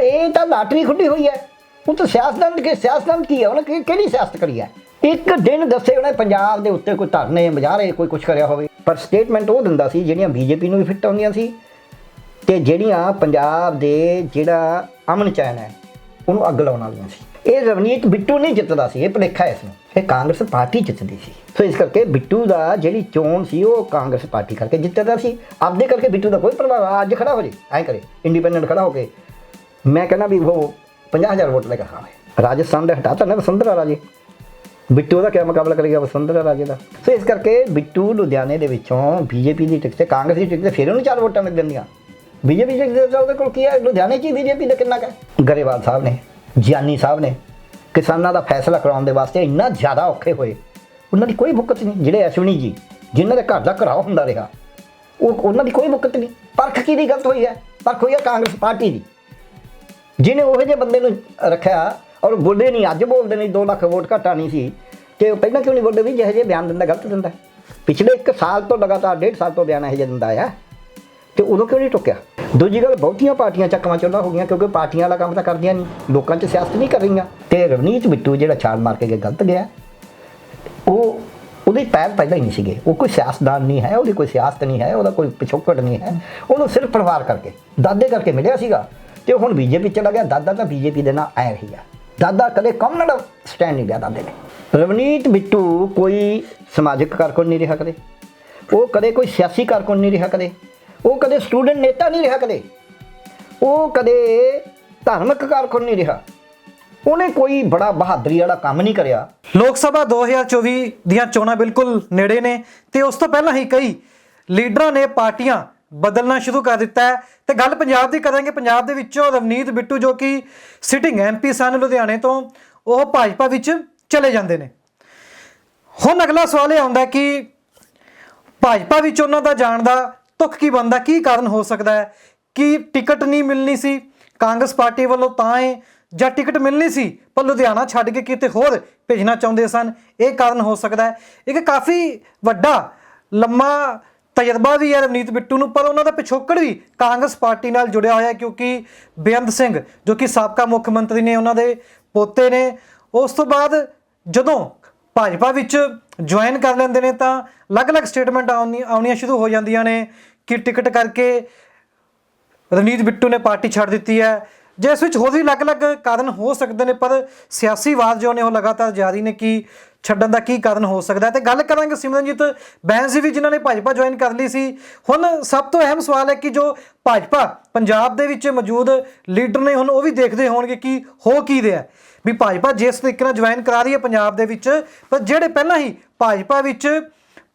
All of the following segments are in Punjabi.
ਇਹ ਤਾਂ ਲਾਟਰੀ ਖੁੱਡੀ ਹੋਈ ਹੈ। ਉਹ ਤਾਂ ਸਿਆਸਤਦਾਨ ਕਿ ਸਿਆਸਤਦਾਨ ਕੀ ਹੈ? ਉਹਨੇ ਕਿ- ਕਿਹੜੀ ਸਿਆਸਤ ਕਰੀ ਹੈ? ਇੱਕ ਦਿਨ ਦੱਸੇ ਉਹਨੇ ਪੰਜਾਬ ਦੇ ਉੱਤੇ ਕੋਈ ਧਰਨੇ ਮਜਾਰੇ ਕੋਈ ਕੁਝ ਕਰਿਆ ਹੋਵੇ। ਪਰ ਸਟੇਟਮੈਂਟ ਉਹ ਦਿੰਦਾ ਸੀ, ਜਿਹੜੀਆਂ ਬੀਜੇਪੀ ਨੂੰ ਵੀ ਫਿੱਟ ਆਉਂਦੀਆਂ ਸੀ। ਤੇ ਜਿਹੜੀਆਂ ਪੰਜਾਬ ਦੇ ਜਿਹੜਾ ਅਮਨ ਚੈਨ ਹੈ, ਉਹਨੂੰ ਅੱਗ ਲਾਉਣ ਵਾਲੀਆਂ ਸੀ। ਇਹ ਰਵਨੀਤ ਬਿੱਟੂ ਨਹੀਂ ਜਿੱਤਦਾ ਸੀ, ਇਹ ਭੁਲੇਖਾ ਇਸ ਨੂੰ। ਇਹ ਕਾਂਗਰਸ ਪਾਰਟੀ ਜਿੱਤਦੀ ਸੀ। ਸੋ ਇਸ ਕਰਕੇ ਬਿੱਟੂ ਦਾ ਜਿਹੜੀ ਚੋਣ ਸੀ, ਉਹ ਕਾਂਗਰਸ ਪਾਰਟੀ ਕਰਕੇ ਜਿੱਤਦਾ ਸੀ। ਆਪਦੇ ਕਰਕੇ ਬਿੱਟੂ ਦਾ ਕੋਈ ਪ੍ਰਭਾਵ ਅੱਜ ਖੜਾ ਹੋ ਜੇ, ਐਂ ਕਰੇ ਇੰਡੀਪੈਂਡੈਂਟ ਖੜਾ ਹੋ ਕੇ। ਮੈਂ ਕਹਿੰਦਾ ਵੀ ਉਹ 50000 ਵੋਟ ਲੈ ਕੇ ਖਾਵੇ ਰਾਜਸਥਾਨ ਦਾ ਹਟਾਤਾ ਨਾ ਵਸੁੰਧਰਾ ਰਾਜੇ। ਬਿੱਟੂ ਦਾ ਕਿਆ ਮੁਕਾਬਲਾ ਕਰੇਗਾ ਵਸੁੰਧਰਾ ਰਾਜੇ ਦਾ? ਸੋ ਇਸ ਕਰਕੇ ਬਿੱਟੂ ਲੁਧਿਆਣੇ ਦੇ ਵਿੱਚੋਂ ਬੀਜੇਪੀ ਦੀ ਟਿਕਟ ਤੇ, ਕਾਂਗਰਸ ਦੀ ਟਿਕਟ ਤੇ ਫਿਰ ਉਹਨੂੰ ਚਾਰ ਵੋਟਾਂ ਮਿਲ ਜਾਂਦੀਆਂ। ਬੀਜੇਪੀ ਦੀ ਟਿਕਟ ਉਹਦੇ ਕੋਲ ਕੀ ਹੈ? ਲੁਧਿਆਣੇ 'ਚ ਬੀਜੇਪੀ ਦਾ ਕਿੰਨਾ ਕੁ ਹੈ? ਗਰੇਵਾਲ ਸਾਹਿਬ ਨੇ ਜਿਆਨੀ ਸਾਹਿਬ ਨੇ। ਕਿਸਾਨਾਂ ਦਾ ਫੈਸਲਾ ਕਰਾਉਣ ਦੇ ਵਾਸਤੇ ਇੰਨਾ ਜ਼ਿਆਦਾ ਔਖੇ ਹੋਏ। ਉਹਨਾਂ ਦੀ ਕੋਈ ਮੁਕਤ ਨਹੀਂ। ਜਿਹੜੇ ਅਸ਼ਵਨੀ ਜੀ, ਜਿਨ੍ਹਾਂ ਦੇ ਘਰ ਦਾ ਘਰਾਓ ਹੁੰਦਾ ਰਿਹਾ, ਉਹ ਉਹਨਾਂ ਦੀ ਕੋਈ ਮੁਕਤ ਨਹੀਂ। ਪਰਖ ਕੀ ਦੀ ਗਲਤ ਹੋਈ ਹੈ? ਪਰਖ ਹੋਈ ਹੈ ਕਾਂਗਰਸ ਪਾਰਟੀ ਦੀ। ਜਿਹਨੇ ਉਹੋ ਜਿਹੇ ਬੰਦੇ ਨੂੰ ਰੱਖਿਆ ਔਰ ਬੋਲੇ ਨਹੀਂ, ਅੱਜ ਬੋਲਦੇ ਨਹੀਂ 2 ਲੱਖ ਵੋਟ ਘਟਾ ਨਹੀਂ ਸੀ, ਤੇ ਪਹਿਲਾਂ ਕਿਉਂ ਨਹੀਂ ਬੋਲਦੇ ਵੀ ਜਿਹੇ ਜਿਹੇ ਬਿਆਨ ਦਿੰਦਾ, ਗਲਤ ਦਿੰਦਾ? ਪਿਛਲੇ 1 ਸਾਲ ਤੋਂ ਲਗਾਤਾਰ, ਡੇਢ ਸਾਲ ਤੋਂ ਬਿਆਨ ਇਹ ਜਿਹੇ ਦਿੰਦਾ ਆ, ਤੇ ਉਦੋਂ ਕਿਉਂ ਨਹੀਂ ਟੁਕਿਆ? ਦੂਜੀ ਗੱਲ, ਬਹੁਤੀਆਂ ਪਾਰਟੀਆਂ ਚੱਕਵਾਂ ਚੁੱਲਾ ਹੋ ਗਈਆਂ, ਕਿਉਂਕਿ ਪਾਰਟੀਆਂ ਵਾਲਾ ਕੰਮ ਤਾਂ ਕਰਦੀਆਂ ਨਹੀਂ, ਲੋਕਾਂ 'ਚ ਸਿਆਸਤ ਨਹੀਂ ਕਰ ਰਹੀਆਂ। ਤੇ ਰਵਨੀਤ ਬਿੱਟੂ ਜਿਹੜਾ ਛਾਲ ਮਾਰ ਕੇ ਗਿਆ ਗਲਤ ਗਿਆ, ਉਹ ਉਹਦੇ ਪੈਰ ਪਹਿਲਾਂ ਹੀ ਨਹੀਂ ਸੀਗੇ, ਉਹ ਕੋਈ ਸਿਆਸਤਦਾਨ ਨਹੀਂ ਹੈ, ਉਹਦੀ ਕੋਈ ਸਿਆਸਤ ਨਹੀਂ ਹੈ, ਉਹਦਾ ਕੋਈ ਪਿਛੋਕੜ ਨਹੀਂ ਹੈ, ਉਹਨੂੰ ਸਿਰਫ ਪਰਿਵਾਰ ਕਰਕੇ, ਦਾਦੇ ਕਰਕੇ ਮਿਲਿਆ ਸੀਗਾ। ਤੇ ਉਹ ਹੁਣ ਬੀਜੇਪੀ ਚਲਾ ਗਿਆ, ਦਾਦਾ ਤਾਂ ਬੀਜੇਪੀ ਦੇ ਨਾਲ ਆਇਆ ਰਹੀ ਆ ਦਾਦਾ ਕਦੇ ਕਮਨਡ ਸਟੈਂਡ ਨਹੀਂ ਲਿਆ ਦਾਦੇ ਨੇ ਰਵਨੀਤ ਬਿੱਟੂ ਕੋਈ ਸਮਾਜਿਕ ਕਾਰਕੁਨ ਨਹੀਂ ਰਿਹਾ ਕਦੇ। ਉਹ ਕਦੇ ਕੋਈ ਸਿਆਸੀ ਕਾਰਕੁਨ ਨਹੀਂ ਰਿਹਾ ਕਦੇ। ਉਹ ਕਦੇ ਸਟੂਡੈਂਟ ਨੇਤਾ ਨਹੀਂ ਰਿਹਾ ਕਦੇ। ਉਹ ਕਦੇ ਧਾਰਮਿਕ ਕਾਰਕੁਨ ਨਹੀਂ ਰਿਹਾ। ਉਹਨੇ ਕੋਈ ਬੜਾ ਬਹਾਦਰੀ ਵਾਲਾ ਕੰਮ ਨਹੀਂ ਕਰਿਆ। ਲੋਕ ਸਭਾ 2024 ਦੀਆਂ ਚੋਣਾਂ ਬਿਲਕੁਲ ਨੇੜੇ ਨੇ ਤੇ ਉਸ ਤੋਂ ਪਹਿਲਾਂ ਹੀ ਕਈ ਲੀਡਰਾਂ ਨੇ ਪਾਰਟੀਆਂ ਬਦਲਣਾ ਸ਼ੁਰੂ ਕਰ ਦਿੱਤਾ ਹੈ। ਤੇ ਗੱਲ ਪੰਜਾਬ ਦੀ ਕਰਾਂਗੇ। ਪੰਜਾਬ ਦੇ ਵਿੱਚੋਂ ਰਵਨੀਤ ਬਿੱਟੂ ਜੋ ਕਿ ਸਿਟਿੰਗ ਐਮਪੀ ਸਨ ਲੁਧਿਆਣੇ ਤੋਂ, ਉਹ ਭਾਜਪਾ ਵਿੱਚ ਚਲੇ ਜਾਂਦੇ ਨੇ। ਹੁਣ ਅਗਲਾ ਸਵਾਲ ਇਹ ਆਉਂਦਾ ਕਿ ਭਾਜਪਾ ਵਿੱਚ ਉਹਨਾਂ ਦਾ ਜਾਣ ਦਾ ਤੁਕ ਕੀ ਬੰਦਾ ਕੀ ਕਾਰਨ ਹੋ ਸਕਦਾ ਹੈ? ਕਿ ਟਿਕਟ ਨਹੀਂ ਮਿਲਣੀ ਸੀ? ਕਾਂਗਰਸ ਪਾਰਟੀ ਵੱਲੋਂ ਤਾਂ ਹੈ ਜਾਂ ਟਿਕਟ ਮਿਲਣੀ ਸੀ, ਪਰ ਲੁਧਿਆਣਾ ਛੱਡ ਕੇ ਕਿਤੇ ਹੋਰ ਭੇਜਣਾ ਚਾਹੁੰਦੇ ਸਨ? ਇਹ ਕਾਰਨ ਹੋ ਸਕਦਾ ਹੈ। ਇੱਕ ਕਾਫੀ ਵੱਡਾ, ਲੰਮਾ ਤਜਰਬਾ ਵੀ ਹੈ ਰਵਨੀਤ ਬਿੱਟੂ ਨੂੰ, ਪਰ ਉਹਨਾਂ ਦਾ ਪਿਛੋਕੜ ਵੀ ਕਾਂਗਰਸ ਪਾਰਟੀ ਨਾਲ ਜੁੜਿਆ ਹੋਇਆ ਕਿਉਂਕਿ ਬੇਅੰਤ ਸਿੰਘ, ਜੋ ਕਿ ਸਾਬਕਾ ਮੁੱਖ ਮੰਤਰੀ ਨੇ ਉਹਨਾਂ ਦੇ ਪੋਤੇ ਨੇ। ਉਸ ਤੋਂ ਬਾਅਦ ਜਦੋਂ ਭਾਜਪਾ ਵਿੱਚ ਜੁਆਇਨ ਕਰ ਲੈਂਦੇ ਨੇ ਤਾਂ ਅਲੱਗ-ਅਲੱਗ ਸਟੇਟਮੈਂਟ ਆਉਣੀ, ਆਉਣੀਆਂ ਸ਼ੁਰੂ ਹੋ ਜਾਂਦੀਆਂ ਨੇ ਕਿ ਟਿਕਟ ਕਰਕੇ ਰਵਨੀਤ ਬਿੱਟੂ ਨੇ ਪਾਰਟੀ ਛੱਡ ਦਿੱਤੀ ਹੈ। ਜਿਸ ਵਿੱਚ ਹੋਰ ਵੀ ਅਲੱਗ-ਅਲੱਗ ਕਾਰਨ ਹੋ ਸਕਦੇ ਨੇ, ਪਰ ਸਿਆਸੀ ਵਾਦ ਜੋ ਨੇ ਉਹ ਲਗਾਤਾਰ ਜਾਰੀ ਨੇ ਕਿ ਛੱਡਣ ਦਾ ਕੀ ਕਾਰਨ ਹੋ ਸਕਦਾ ਹੈ? ਤੇ ਗੱਲ ਕਰਾਂਗੇ ਸਿਮਰਨਜੀਤ ਬੈਂਸ ਵੀ, ਜਿਨ੍ਹਾਂ ਨੇ ਭਾਜਪਾ ਜੁਆਇਨ ਕਰ ਲਈ ਸੀ। ਹੁਣ ਸਭ ਤੋਂ ਅਹਿਮ ਸਵਾਲ ਹੈ ਕਿ ਜੋ ਭਾਜਪਾ ਪੰਜਾਬ ਦੇ ਵਿੱਚ ਮੌਜੂਦ ਲੀਡਰ ਨੇ, ਹੁਣ ਉਹ ਵੀ ਦੇਖਦੇ ਹੋਣਗੇ ਕਿ ਹੋ ਕੀ ਰਿਹਾ ਵੀ ਭਾਜਪਾ ਜਿਸ ਤਰੀਕੇ ਨਾਲ ਜੁਆਇਨ ਕਰਾ ਰਹੀ ਹੈ ਪੰਜਾਬ ਦੇ ਵਿੱਚ, ਪਰ ਜਿਹੜੇ ਪਹਿਲਾਂ ਹੀ ਭਾਜਪਾ ਵਿੱਚ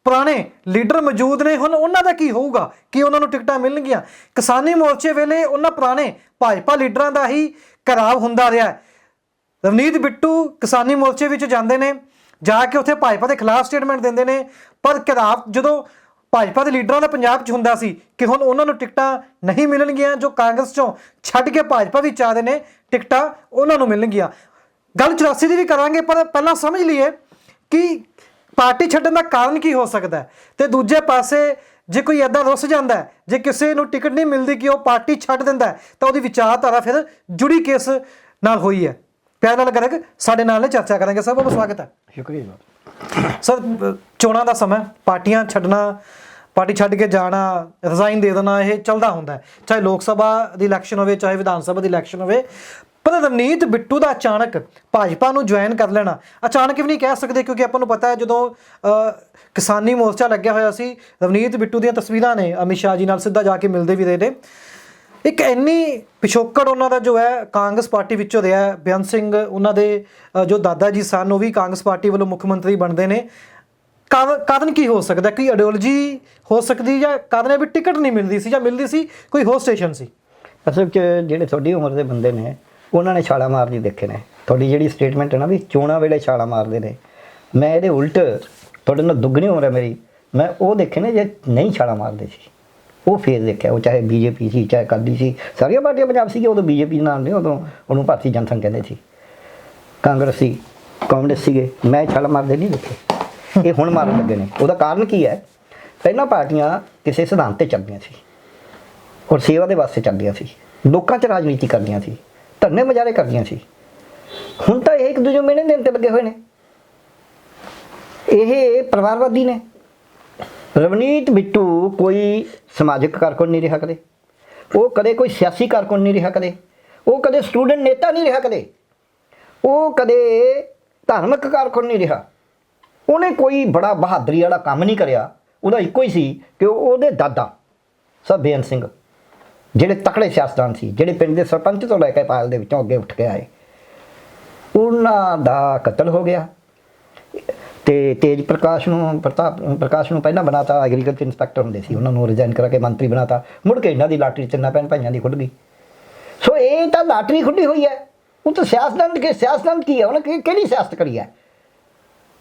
ਪੁਰਾਣੇ ਲੀਡਰ ਮੌਜੂਦ ਨੇ, ਹੁਣ ਉਹਨਾਂ ਦਾ ਕੀ ਹੋਊਗਾ? ਕਿ ਉਹਨਾਂ ਨੂੰ ਟਿਕਟਾਂ ਮਿਲਣਗੀਆਂ? ਕਿਸਾਨੀ ਮੋਰਚੇ ਵੇਲੇ ਉਹਨਾਂ ਪੁਰਾਣੇ ਭਾਜਪਾ ਲੀਡਰਾਂ ਦਾ ਹੀ ਘਰਾਵ ਹੁੰਦਾ ਰਿਹਾ ਰਵਨੀਤ ਬਿੱਟੂ ਕਿਸਾਨੀ ਮੋਰਚੇ ਵਿੱਚ ਜਾਂਦੇ ਨੇ। ਜਾ ਕੇ ਉੱਥੇ ਭਾਜਪਾ ਦੇ ਖਿਲਾਫ ਸਟੇਟਮੈਂਟ ਦਿੰਦੇ ਨੇ। ਪਰ ਕਿਤਾਬ ਜਦੋਂ ਭਾਜਪਾ ਦੇ ਲੀਡਰਾਂ ਦਾ ਪੰਜਾਬ 'ਚ ਹੁੰਦਾ ਸੀ ਕਿ ਹੁਣ ਉਹਨਾਂ ਨੂੰ ਟਿਕਟਾਂ ਨਹੀਂ ਮਿਲਣਗੀਆਂ, ਜੋ ਕਾਂਗਰਸ 'ਚੋਂ ਛੱਡ ਕੇ ਭਾਜਪਾ ਵਿੱਚ ਆਦੇ ਨੇ, ਟਿਕਟਾਂ ਉਹਨਾਂ ਨੂੰ ਮਿਲਣਗੀਆਂ। ਗੱਲ 84 ਦੀ ਵੀ ਕਰਾਂਗੇ, ਪਰ ਪਹਿਲਾਂ ਸਮਝ ਲਈਏ ਕਿ ਪਾਰਟੀ ਛੱਡਣ ਦਾ ਕਾਰਨ ਕੀ ਹੋ ਸਕਦਾ ਹੈ। ਤੇ ਦੂਜੇ ਪਾਸੇ ਜੇ ਕੋਈ ਐਦਾਂ ਰੁੱਸ ਜਾਂਦਾ ਹੈ, ਜੇ ਕਿਸੇ ਨੂੰ ਟਿਕਟ ਨਹੀਂ ਮਿਲਦੀ ਕਿ ਉਹ ਪਾਰਟੀ ਛੱਡ ਦਿੰਦਾ ਤਾਂ ਉਹਦੀ ਵਿਚਾਰਧਾਰਾ ਫਿਰ ਜੁੜੀ ਕਿਸ ਨਾਲ ਹੋਈ ਹੈ? ਪਿਆਰ ਨਾਲ ਕਰਾਂਗੇ ਸਾਡੇ ਨਾਲ ਨੇ ਚਰਚਾ ਕਰਾਂਗੇ। ਸਭ ਦਾ ਸਵਾਗਤ ਹੈ। ਸ਼ੁਕਰੀਆ ਸਰ ਚੋਣਾਂ ਦਾ ਸਮਾਂ ਪਾਰਟੀਆਂ ਛੱਡਣਾ ਪਾਰਟੀ ਛੱਡ ਕੇ ਜਾਣਾ ਰਿਜ਼ਾਈਨ ਦੇ ਦੇਣਾ ਇਹ ਚੱਲਦਾ ਹੁੰਦਾ ਚਾਹੇ ਲੋਕ ਸਭਾ ਦੀ ਇਲੈਕਸ਼ਨ ਹੋਵੇ ਚਾਹੇ ਵਿਧਾਨ ਸਭਾ ਦੀ ਇਲੈਕਸ਼ਨ ਹੋਵੇ। ਪਰ ਰਵਨੀਤ ਬਿੱਟੂ ਦਾ ਅਚਾਨਕ ਭਾਜਪਾ ਨੂੰ ਜੁਆਇਨ ਕਰ ਲੈਣਾ ਅਚਾਨਕ ਵੀ ਨਹੀਂ ਕਹਿ ਸਕਦੇ ਕਿਉਂਕਿ ਆਪਾਂ ਨੂੰ ਪਤਾ ਹੈ ਜਦੋਂ ਕਿਸਾਨੀ ਮੋਰਚਾ ਲੱਗਿਆ ਹੋਇਆ ਸੀ ਰਵਨੀਤ ਬਿੱਟੂ ਦੀਆਂ ਤਸਵੀਰਾਂ ਨੇ ਅਮਿਤ ਸ਼ਾਹ ਜੀ ਨਾਲ ਸਿੱਧਾ ਜਾ ਕੇ ਮਿਲਦੇ ਵੀ ਰਹੇ ਨੇ। ਇੱਕ ਇੰਨੀ ਪਿਛੋਕੜ ਉਹਨਾਂ ਦਾ ਜੋ ਹੈ, ਕਾਂਗਰਸ ਪਾਰਟੀ ਵਿੱਚੋਂ ਰਿਹਾ ਹੈ। ਬੇਅੰਤ ਸਿੰਘ, ਉਹਨਾਂ ਦੇ ਜੋ ਦਾਦਾ ਜੀ ਸਨ, ਉਹ ਵੀ ਕਾਂਗਰਸ ਪਾਰਟੀ ਵੱਲੋਂ ਮੁੱਖ ਮੰਤਰੀ ਬਣਦੇ ਨੇ। ਕਾਰਨ ਕਾਰਨ ਕੀ ਹੋ ਸਕਦਾ? ਕੋਈ ਆਈਡੀਓਲੋਜੀ ਹੋ ਸਕਦੀ ਜਾਂ ਕਾਰਨ ਹੈ ਵੀ ਟਿਕਟ ਨਹੀਂ ਮਿਲਦੀ ਸੀ ਜਾਂ ਮਿਲਦੀ ਸੀ, ਕੋਈ ਹੋਰ ਸਟੇਸ਼ਨ ਸੀ? ਅਸਲ 'ਚ ਜਿਹੜੇ ਤੁਹਾਡੀ ਉਮਰ ਦੇ ਬੰਦੇ ਨੇ, ਉਹਨਾਂ ਨੇ ਛਾਲਾ ਮਾਰਦੀ ਦੇਖੇ ਨੇ। ਤੁਹਾਡੀ ਜਿਹੜੀ ਸਟੇਟਮੈਂਟ ਹੈ ਨਾ ਵੀ ਚੋਣਾਂ ਵੇਲੇ ਛਾਲਾ ਮਾਰਦੇ ਨੇ। ਮੈਂ ਇਹਦੇ ਉਲਟ, ਤੁਹਾਡੇ ਨਾਲ ਦੁੱਗਣੀ ਉਮਰ ਹੈ ਮੇਰੀ। ਮੈਂ ਉਹ ਦੇਖੇ ਨੇ ਜੇ ਨਹੀਂ ਛਾਲਾ ਮਾਰਦੇ ਸੀ। ਉਹ ਫੇਰ ਦੇਖਿਆ, ਉਹ ਚਾਹੇ ਬੀਜੇਪੀ ਸੀ, ਚਾਹੇ ਕਾਦੀ ਸੀ, ਸਾਰੀਆਂ ਪਾਰਟੀਆਂ ਪੰਜਾਬ ਸੀ ਉਦੋਂ ਬੀਜੇਪੀ ਨਾਲ ਨਹੀਂ ਉਦੋਂ ਉਹਨੂੰ ਭਾਰਤੀ ਜਨਸੰਘ ਕਹਿੰਦੇ ਸੀ। ਕਾਂਗਰਸ ਸੀ, ਕਾਂਗਰਸ ਸੀਗੇ, ਮੈਂ ਛਾਲਾ ਮਾਰਦੇ ਨਹੀਂ ਦੇਖੇ। ਇਹ ਹੁਣ ਮਾਰਨ ਲੱਗੇ ਨੇ। ਉਹਦਾ ਕਾਰਨ ਕੀ ਹੈ? ਪਹਿਲਾਂ ਪਾਰਟੀਆਂ ਕਿਸੇ ਸਿਧਾਂਤ ਤੇ ਚੱਲਦੀਆਂ ਸੀ, ਔਰ ਸੇਵਾ ਦੇ ਵਾਸਤੇ ਚੱਲਦੀਆਂ ਸੀ, ਲੋਕਾਂ 'ਚ ਰਾਜਨੀਤੀ ਕਰਦੀਆਂ ਸੀ, ਧਰਨੇ ਮਜਾਰੇ ਕਰਦੀਆਂ ਸੀ। ਹੁਣ ਤਾਂ ਇਹ ਇੱਕ ਦੂਜੇ ਨੂੰ ਮਿਹਣੇ ਦੇਣ ਤੇ ਲੱਗੇ ਹੋਏ ਨੇ। ਇਹ ਪਰਿਵਾਰਵਾਦੀ ਨੇ। ਰਵਨੀਤ ਬਿੱਟੂ ਕੋਈ ਸਮਾਜਿਕ ਕਾਰਕੁਨ ਨਹੀਂ ਰਿਹਾ ਕਦੇ। ਉਹ ਕਦੇ ਕੋਈ ਸਿਆਸੀ ਕਾਰਕੁਨ ਨਹੀਂ ਰਿਹਾ ਕਦੇ। ਉਹ ਕਦੇ ਸਟੂਡੈਂਟ ਨੇਤਾ ਨਹੀਂ ਰਿਹਾ ਕਦੇ। ਉਹ ਕਦੇ ਧਾਰਮਿਕ ਕਾਰਕੁਨ ਨਹੀਂ ਰਿਹਾ। ਉਹਨੇ ਕੋਈ ਬੜਾ ਬਹਾਦਰੀ ਵਾਲਾ ਕੰਮ ਨਹੀਂ ਕਰਿਆ। ਉਹਦਾ ਇੱਕੋ ਹੀ ਸੀ ਕਿ ਉਹਦੇ ਦਾਦਾ, ਸਰ ਬੇਅੰਤ ਸਿੰਘ, ਜਿਹੜੇ ਤਕੜੇ ਸਿਆਸਤਦਾਨ ਸੀ, ਜਿਹੜੇ ਪਿੰਡ ਦੇ ਸਰਪੰਚ ਤੋਂ ਲੈ ਕੇ ਪਾਲ ਦੇ ਵਿੱਚੋਂ ਅੱਗੇ ਉੱਠ ਕੇ ਆਏ। ਉਹਨਾਂ ਦਾ ਕਤਲ ਹੋ ਗਿਆ। ਤੇ ਤੇਜ ਪ੍ਰਕਾਸ਼ ਨੂੰ ਪ੍ਰਤਾਪ, ਪ੍ਰਕਾਸ਼ ਨੂੰ ਪਹਿਲਾਂ ਬਣਾਤਾ ਐਗਰੀਕਲਚਰ ਇੰਸਪੈਕਟਰ ਹੁੰਦੇ ਸੀ, ਉਹਨਾਂ ਨੂੰ ਰਿਜ਼ਾਈਨ ਕਰਾ ਕੇ ਮੰਤਰੀ ਬਣਾਤਾ। ਮੁੜ ਕੇ ਇਹਨਾਂ ਦੀ ਲਾਟਰੀ ਤਿੰਨਾਂ ਭੈਣ ਭਾਈਆਂ ਦੀ ਖੁੱਲ ਗਈ। ਸੋ ਇਹ ਤਾਂ ਲਾਟਰੀ ਖੁੱਲੀ ਹੋਈ ਹੈ। ਉਹ ਤਾਂ ਸਿਆਸਤਦਾਨ ਕਿ ਸਿਆਸਤਦਾਨ ਕੀ ਹੈ? ਉਹਨੇ ਕਿਹੜੀ ਸਿਆਸਤ ਕਰੀ ਹੈ?